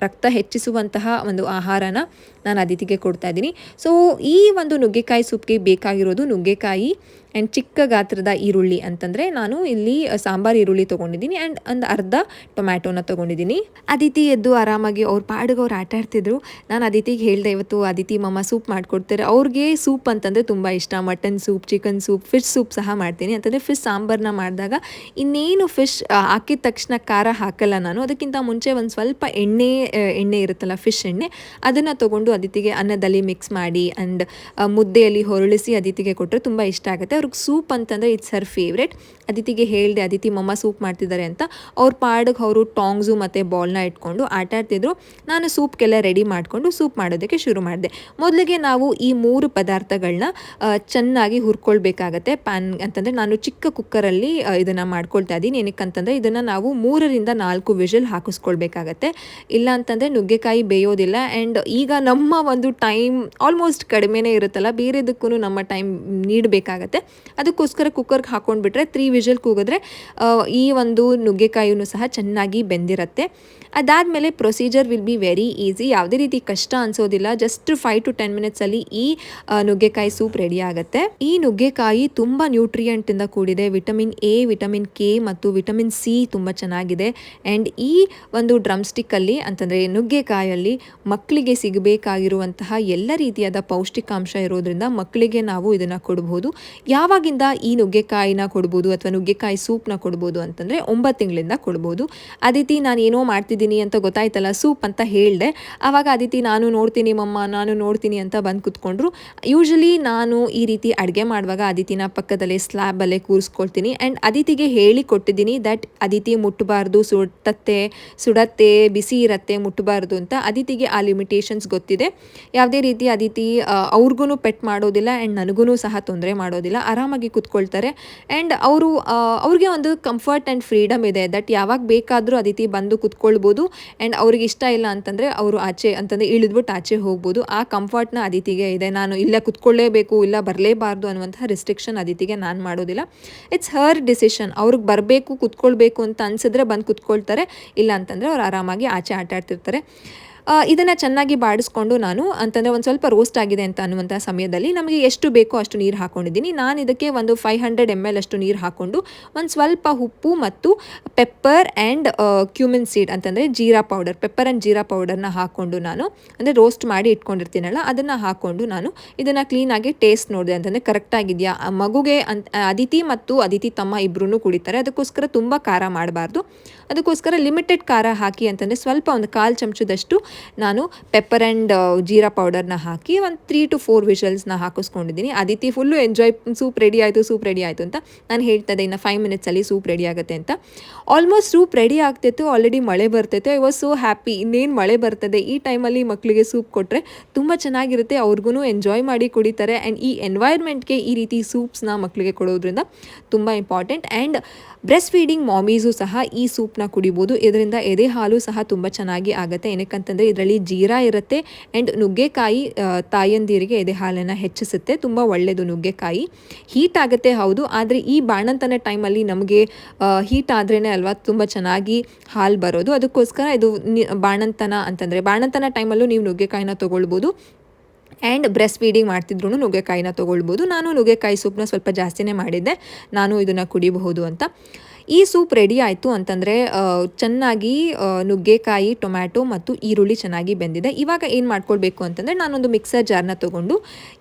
ರಕ್ತ ಹೆಚ್ಚಿಸುವಂತಹ ಒಂದು ಆಹಾರನ ನಾನು ಅದಿತಿಗೆ ಕೊಡ್ತಾ ಇದ್ದೀನಿ. ಸೊ ಈ ಒಂದು ನುಗ್ಗೆಕಾಯಿ ಸೂಪ್ಗೆ ಬೇಕಾಗಿರೋದು ನುಗ್ಗೆಕಾಯಿ. ಆ್ಯಂಡ್ ಚಿಕ್ಕ ಗಾತ್ರದ ಈರುಳ್ಳಿ ಅಂತಂದರೆ ನಾನು ಇಲ್ಲಿ ಸಾಂಬಾರು ಈರುಳ್ಳಿ ತೊಗೊಂಡಿದ್ದೀನಿ ಆ್ಯಂಡ್ ಒಂದು ಅರ್ಧ ಟೊಮ್ಯಾಟೋನ ತೊಗೊಂಡಿದ್ದೀನಿ. ಅದಿತಿ ಎದ್ದು ಆರಾಮಾಗಿ ಅವ್ರ ಪಾಡಿಗೆ ಅವ್ರು ಆಟ ಆಡ್ತಿದ್ರು. ನಾನು ಅದಿತಿಗೆ ಹೇಳಿದೆ ಇವತ್ತು ಅದಿತಿ ಮಮ್ಮ ಸೂಪ್ ಮಾಡಿಕೊಡ್ತಾರೆ. ಅವ್ರಿಗೆ ಸೂಪ್ ಅಂತಂದರೆ ತುಂಬ ಇಷ್ಟ. Mutton soup, chicken soup, fish soup ಸಹ ಮಾಡ್ತೀನಿ. ಅಂತಂದರೆ ಫಿಶ್ ಸಾಂಬಾರನ್ನ ಮಾಡಿದಾಗ ಇನ್ನೇನು ಫಿಶ್ ಹಾಕಿದ ತಕ್ಷಣ ಖಾರ ಹಾಕಲ್ಲ ನಾನು. ಅದಕ್ಕಿಂತ ಮುಂಚೆ ಒಂದು ಸ್ವಲ್ಪ ಎಣ್ಣೆ ಎಣ್ಣೆ ಇರುತ್ತಲ್ಲ ಫಿಶ್ ಎಣ್ಣೆ, ಅದನ್ನು ತೊಗೊಂಡು ಅದಿತಿಗೆ ಅನ್ನದಲ್ಲಿ ಮಿಕ್ಸ್ ಮಾಡಿ ಆ್ಯಂಡ್ ಮುದ್ದೆಯಲ್ಲಿ ಹೊರಳಿಸಿ ಅದಿತಿಗೆ ಕೊಟ್ಟರೆ ತುಂಬ ಇಷ್ಟ ಆಗುತ್ತೆ. ಅವ್ರಿಗೆ ಸೂಪ್ ಅಂತಂದರೆ ಇಟ್ಸ್ ಹರ್ ಫೇವ್ರೆಟ್ ಅದಿತಿಗೆ ಹೇಳಿದೆ, ಅದಿತಿ, ಮಮ್ಮ ಸೂಪ್ ಮಾಡ್ತಿದ್ದಾರೆ ಅಂತ. ಅವ್ರ ಪಾಡಿಗೆ ಅವರು ಟಾಂಗ್ಸು ಮತ್ತು ಬಾಲ್ನ ಇಟ್ಕೊಂಡು ಆಟ ಆಡ್ತಿದ್ರು. ನಾನು ಸೂಪ್ಗೆಲ್ಲ ರೆಡಿ ಮಾಡಿಕೊಂಡು ಸೂಪ್ ಮಾಡೋದಕ್ಕೆ ಶುರು ಮಾಡಿದೆ. ಮೊದಲಿಗೆ ನಾವು ಈ ಮೂರು ಪದಾರ್ಥಗಳನ್ನ ಚೆನ್ನಾಗಿ ಹುರ್ಕೊಳ್ಬೇಕಾಗತ್ತೆ. ಪ್ಯಾನ್ ಅಂತಂದರೆ ನಾನು ಚಿಕ್ಕ ಕುಕ್ಕರಲ್ಲಿ ಇದನ್ನು ಮಾಡ್ಕೊಳ್ತಾ ಇದ್ದೀನಿ. ಏನಕ್ಕಂತಂದರೆ ಇದನ್ನು ನಾವು ಮೂರರಿಂದ ನಾಲ್ಕು ವಿಷಲ್ ಹಾಕಿಸ್ಕೊಳ್ಬೇಕಾಗತ್ತೆ. ಇಲ್ಲ ಅಂತಂದರೆ ನುಗ್ಗೆಕಾಯಿ ಬೇಯೋದಿಲ್ಲ. ಆ್ಯಂಡ್ ಈಗ ನಮ್ಮ ಒಂದು ಟೈಮ್ ಆಲ್ಮೋಸ್ಟ್ ಕಡಿಮೆನೇ ಇರುತ್ತಲ್ಲ. ಬೇರೆದಕ್ಕೂ ನಮ್ಮ ಟೈಮ್ ನೀಡಬೇಕಾಗತ್ತೆ. ಅದಕ್ಕೋಸ್ಕರ ಕುಕ್ಕರ್ಗೆ ಹಾಕೊಂಡ್ಬಿಟ್ರೆ ತ್ರೀ ವಿಷಲ್ ಕೂಗಿದ್ರೆ ಈ ಒಂದು ನುಗ್ಗೆಕಾಯಿಯೂ ಸಹ ಚೆನ್ನಾಗಿ ಬೆಂದಿರುತ್ತೆ. ಅದಾದಮೇಲೆ procedure will be very easy ಯಾವುದೇ ರೀತಿ ಕಷ್ಟ ಅನ್ಸೋದಿಲ್ಲ. ಜಸ್ಟ್ ಫೈವ್ ಟು ಟೆನ್ ಮಿನಿಟ್ಸಲ್ಲಿ ಈ ನುಗ್ಗೆಕಾಯಿ ಸೂಪ್ ರೆಡಿ ಆಗುತ್ತೆ. ಈ ನುಗ್ಗೆಕಾಯಿ ತುಂಬ ನ್ಯೂಟ್ರಿಯೆಂಟಿಂದ ಕೂಡಿದೆ. ವಿಟಮಿನ್ ಎ ವಿಟಮಿನ್ ಕೆ ಮತ್ತು ವಿಟಮಿನ್ ಸಿ ತುಂಬ ಚೆನ್ನಾಗಿದೆ. ಆ್ಯಂಡ್ ಈ ಒಂದು ಡ್ರಮ್ ಸ್ಟಿಕ್ಕಲ್ಲಿ ಅಂತಂದರೆ ನುಗ್ಗೆಕಾಯಲ್ಲಿ ಮಕ್ಕಳಿಗೆ ಸಿಗಬೇಕಾಗಿರುವಂತಹ ಎಲ್ಲ ರೀತಿಯಾದ ಪೌಷ್ಟಿಕಾಂಶ ಇರೋದ್ರಿಂದ ಮಕ್ಕಳಿಗೆ ನಾವು ಇದನ್ನು ಕೊಡಬಹುದು ಯಾವಾಗಿಂದ ಈ ನುಗ್ಗೆಕಾಯಿನ ಕೊಡ್ಬೋದು ಅಥವಾ ನುಗ್ಗೆಕಾಯಿ ಸೂಪ್ನ ಕೊಡ್ಬೋದು ಅಂತಂದರೆ ಒಂಬತ್ತು ತಿಂಗಳಿಂದ ಕೊಡ್ಬೋದು. ರೀತಿ ನಾನು ಏನೋ ಮಾಡ್ತಿದ್ದೀನಿ ಅಂತ ಗೊತ್ತಾಯ್ತಲ್ಲ, ಸೂಪ್ ಅಂತ ಹೇಳಿದೆ. ಆವಾಗ ಅದಿತಿ ನಾನು ನೋಡ್ತೀನಿ ಮಮ್ಮ, ನಾನು ನೋಡ್ತೀನಿ ಅಂತ ಬಂದು ಕುತ್ಕೊಂಡ್ರು. ಯೂಶಲಿ ನಾನು ಈ ರೀತಿ ಅಡುಗೆ ಮಾಡುವಾಗ ಅದಿತಿನ ಪಕ್ಕದಲ್ಲೇ ಸ್ಲ್ಯಾಬಲ್ಲೇ ಕೂರಿಸ್ಕೊಳ್ತೀನಿ. ಆ್ಯಂಡ್ ಅದಿತಿಗೆ ಹೇಳಿ ಕೊಟ್ಟಿದ್ದೀನಿ ದಟ್ ಅದಿತಿ ಮುಟ್ಟಬಾರ್ದು ಸುಟ್ಟತ್ತೆ ಸುಡತ್ತೆ, ಬಿಸಿ ಇರತ್ತೆ, ಮುಟ್ಟಬಾರ್ದು ಅಂತ. ಅದಿತಿಗೆ ಆ ಲಿಮಿಟೇಷನ್ಸ್ ಗೊತ್ತಿದೆ. ಯಾವುದೇ ರೀತಿ ಅದಿತಿ ಅವ್ರಿಗೂ ಪೆಟ್ ಮಾಡೋದಿಲ್ಲ ಆ್ಯಂಡ್ ನನಗೂ ಸಹ ತೊಂದರೆ ಮಾಡೋದಿಲ್ಲ. ಆರಾಮಾಗಿ ಕೂತ್ಕೊಳ್ತಾರೆ. ಆ್ಯಂಡ್ ಅವರು ಅವ್ರಿಗೆ ಒಂದು ಕಂಫರ್ಟ್ ಆ್ಯಂಡ್ ಫ್ರೀಡಮ್ ಇದೆ. ದಟ್ ಯಾವಾಗ ಬೇಕಾದರೂ ಅದಿತಿ ಬಂದು ಕುತ್ಕೊಳ್ಬೋದು. ಆ್ಯಂಡ್ ಅವ್ರಿಗೆ ಇಷ್ಟ ಇಲ್ಲ ಅಂತಂದರೆ ಅವರು ಆಚೆ ಅಂತಂದರೆ ಇಳಿದ್ಬಿಟ್ಟು ಆಚೆ ಹೋಗ್ಬೋದು. ಆ ಕಂಫರ್ಟ್ನ ಅದಿತಿಗೆ ಇದೆ. ನಾನು ಇಲ್ಲೇ ಕುತ್ಕೊಳ್ಳೇಬೇಕು, ಇಲ್ಲ ಬರಲೇಬಾರ್ದು ಅನ್ನುವಂಥ ರಿಸ್ಟ್ರಿಕ್ಷನ್ ಅದಿತಿಗೆ ನಾನು ಮಾಡೋದಿಲ್ಲ. ಇಟ್ಸ್ ಹರ್ ಡಿಸಿಷನ್ ಅವ್ರಿಗೆ ಬರಬೇಕು, ಕುತ್ಕೊಳ್ಬೇಕು ಅಂತ ಅನ್ಸಿದ್ರೆ ಬಂದು ಕುತ್ಕೊಳ್ತಾರೆ. ಇಲ್ಲ ಅಂತಂದರೆ ಅವ್ರು ಆರಾಮಾಗಿ ಆಚೆ ಆಟ ಆಡ್ತಿರ್ತಾರೆ ಇದನ್ನು ಚೆನ್ನಾಗಿ ಬಾಡಿಸ್ಕೊಂಡು ನಾನು ಅಂತಂದರೆ ಒಂದು ಸ್ವಲ್ಪ ರೋಸ್ಟ್ ಆಗಿದೆ ಅಂತ ಅನ್ನುವಂಥ ಸಮಯದಲ್ಲಿ ನಮಗೆ ಎಷ್ಟು ಬೇಕೋ ಅಷ್ಟು ನೀರು ಹಾಕ್ಕೊಂಡಿದ್ದೀನಿ ನಾನು ಇದಕ್ಕೆ ಒಂದು ಫೈವ್ ಹಂಡ್ರೆಡ್ ಎಂ ಎಲ್ ಅಷ್ಟು ನೀರು ಹಾಕ್ಕೊಂಡು ಒಂದು ಸ್ವಲ್ಪ ಉಪ್ಪು ಮತ್ತು ಪೆಪ್ಪರ್ ಆ್ಯಂಡ್ ಕ್ಯೂಮಿನ್ ಸೀಡ್ ಅಂತಂದರೆ ಜೀರಾ ಪೌಡರ್ ಪೆಪ್ಪರ್ ಆ್ಯಂಡ್ ಜೀರಾ ಪೌಡರ್ನ ಹಾಕ್ಕೊಂಡು ನಾನು ಅಂದರೆ ರೋಸ್ಟ್ ಮಾಡಿ ಇಟ್ಕೊಂಡಿರ್ತೀನಲ್ಲ ಅದನ್ನು ಹಾಕ್ಕೊಂಡು ನಾನು ಇದನ್ನು ಕ್ಲೀನಾಗಿ ಟೇಸ್ಟ್ ನೋಡಿದೆ ಅಂತಂದರೆ ಕರೆಕ್ಟಾಗಿದೆಯಾ ಮಗುಗೆ ಅಂತ ಅದಿತಿ ಮತ್ತು ಅದಿತಿ ತಮ್ಮ ಇಬ್ಬರೂ ಕುಡಿತಾರೆ. ಅದಕ್ಕೋಸ್ಕರ ತುಂಬ ಖಾರ ಮಾಡಬಾರ್ದು. ಅದಕ್ಕೋಸ್ಕರ ಲಿಮಿಟೆಡ್ ಖಾರ ಹಾಕಿ ಅಂತಂದರೆ ಸ್ವಲ್ಪ ಒಂದು ಕಾಲು ಚಮಚದಷ್ಟು ನಾನು ಪೆಪ್ಪರ್ ಆ್ಯಂಡ್ ಜೀರಾ ಪೌಡರ್ನ ಹಾಕಿ ಒಂದು ತ್ರೀ ಟು ಫೋರ್ ವಿಷಲ್ಸ್ನ ಹಾಕಿಸ್ಕೊಂಡಿದ್ದೀನಿ. Aditi full enjoy soup ready ಆಯಿತು ಸೂಪ್ ರೆಡಿ ಆಯಿತು ಅಂತ ನಾನು ಹೇಳ್ತದೆ ಇನ್ನು ಫೈವ್ ಮಿನಿಟ್ಸಲ್ಲಿ ಸೂಪ್ ರೆಡಿ ಆಗುತ್ತೆ ಅಂತ. ಆಲ್ಮೋಸ್ಟ್ ಸೂಪ್ ರೆಡಿ ಆಗ್ತಿತ್ತು ಆಲ್ರೆಡಿ ಮಳೆ ಬರ್ತೈತೆ. ಐ ವಾಸ್ ಸೋ ಹ್ಯಾಪಿ ಇನ್ನೇನು ಮಳೆ ಬರ್ತದೆ? ಈ ಟೈಮಲ್ಲಿ ಮಕ್ಕಳಿಗೆ ಸೂಪ್ ಕೊಟ್ಟರೆ ತುಂಬ ಚೆನ್ನಾಗಿರುತ್ತೆ. ಅವ್ರಿಗೂ ಎಂಜಾಯ್ ಮಾಡಿ ಕುಡಿತಾರೆ. ಆ್ಯಂಡ್ ಈ ಎನ್ವೈರ್ಮೆಂಟ್ಗೆ ಈ ರೀತಿ ಸೂಪ್ಸ್ನ ಮಕ್ಕಳಿಗೆ ಕೊಡೋದ್ರಿಂದ ತುಂಬ important and breast feeding mommies ಸಹ ಈ ಸೂಪ್ನ ಕುಡಿಬೋದು. ಇದರಿಂದ ಎದೆ ಹಾಲು ಸಹ ತುಂಬ ಚೆನ್ನಾಗಿ ಆಗುತ್ತೆ. ಏನಕ್ಕಂತಂದರೆ ಇದರಲ್ಲಿ ಜೀರಾ ಇರುತ್ತೆ ಆ್ಯಂಡ್ ನುಗ್ಗೆಕಾಯಿ ತಾಯಂದಿರಿಗೆ ಎದೆ ಹಾಲನ್ನು ಹೆಚ್ಚಿಸುತ್ತೆ. ತುಂಬ ಒಳ್ಳೆಯದು ನುಗ್ಗೆಕಾಯಿ. ಹೀಟ್ ಆಗುತ್ತೆ ಹೌದು, ಆದರೆ ಈ ಬಾಣಂತನ ಟೈಮಲ್ಲಿ ನಮಗೆ ಹೀಟ್ ಆದ್ರೇ ಅಲ್ವಾ ತುಂಬ ಚೆನ್ನಾಗಿ ಹಾಲು ಬರೋದು. ಅದಕ್ಕೋಸ್ಕರ ಇದು ಬಾಣಂತನ ಅಂತಂದರೆ ಬಾಣಂತನ ಟೈಮಲ್ಲೂ ನೀವು ನುಗ್ಗೆಕಾಯಿನ ತೊಗೊಳ್ಬೋದು. ಆ್ಯಂಡ್ ಬ್ರೆಸ್ಟ್ ಫೀಡಿಂಗ್ ಮಾಡ್ತಿದ್ರು ನುಗ್ಗೆಕಾಯಿನ ತೊಗೊಳ್ಬೋದು. ನಾನು ನುಗ್ಗೆಕಾಯಿ ಸೂಪ್ನ ಸ್ವಲ್ಪ ಜಾಸ್ತಿನೇ ಮಾಡಿದ್ದೆ. ನಾನು ಇದನ್ನು ಕುಡಿಬಹುದು ಅಂತ. ಈ ಸೂಪ್ ರೆಡಿ ಆಯಿತು ಅಂತಂದರೆ ಚೆನ್ನಾಗಿ ನುಗ್ಗೆಕಾಯಿ, ಟೊಮ್ಯಾಟೊ ಮತ್ತು ಈರುಳ್ಳಿ ಚೆನ್ನಾಗಿ ಬೆಂದಿದೆ. ಇವಾಗ ಏನು ಮಾಡ್ಕೊಳ್ಬೇಕು ಅಂತಂದರೆ, ನಾನೊಂದು ಮಿಕ್ಸರ್ ಜಾರ್ನ ತೊಗೊಂಡು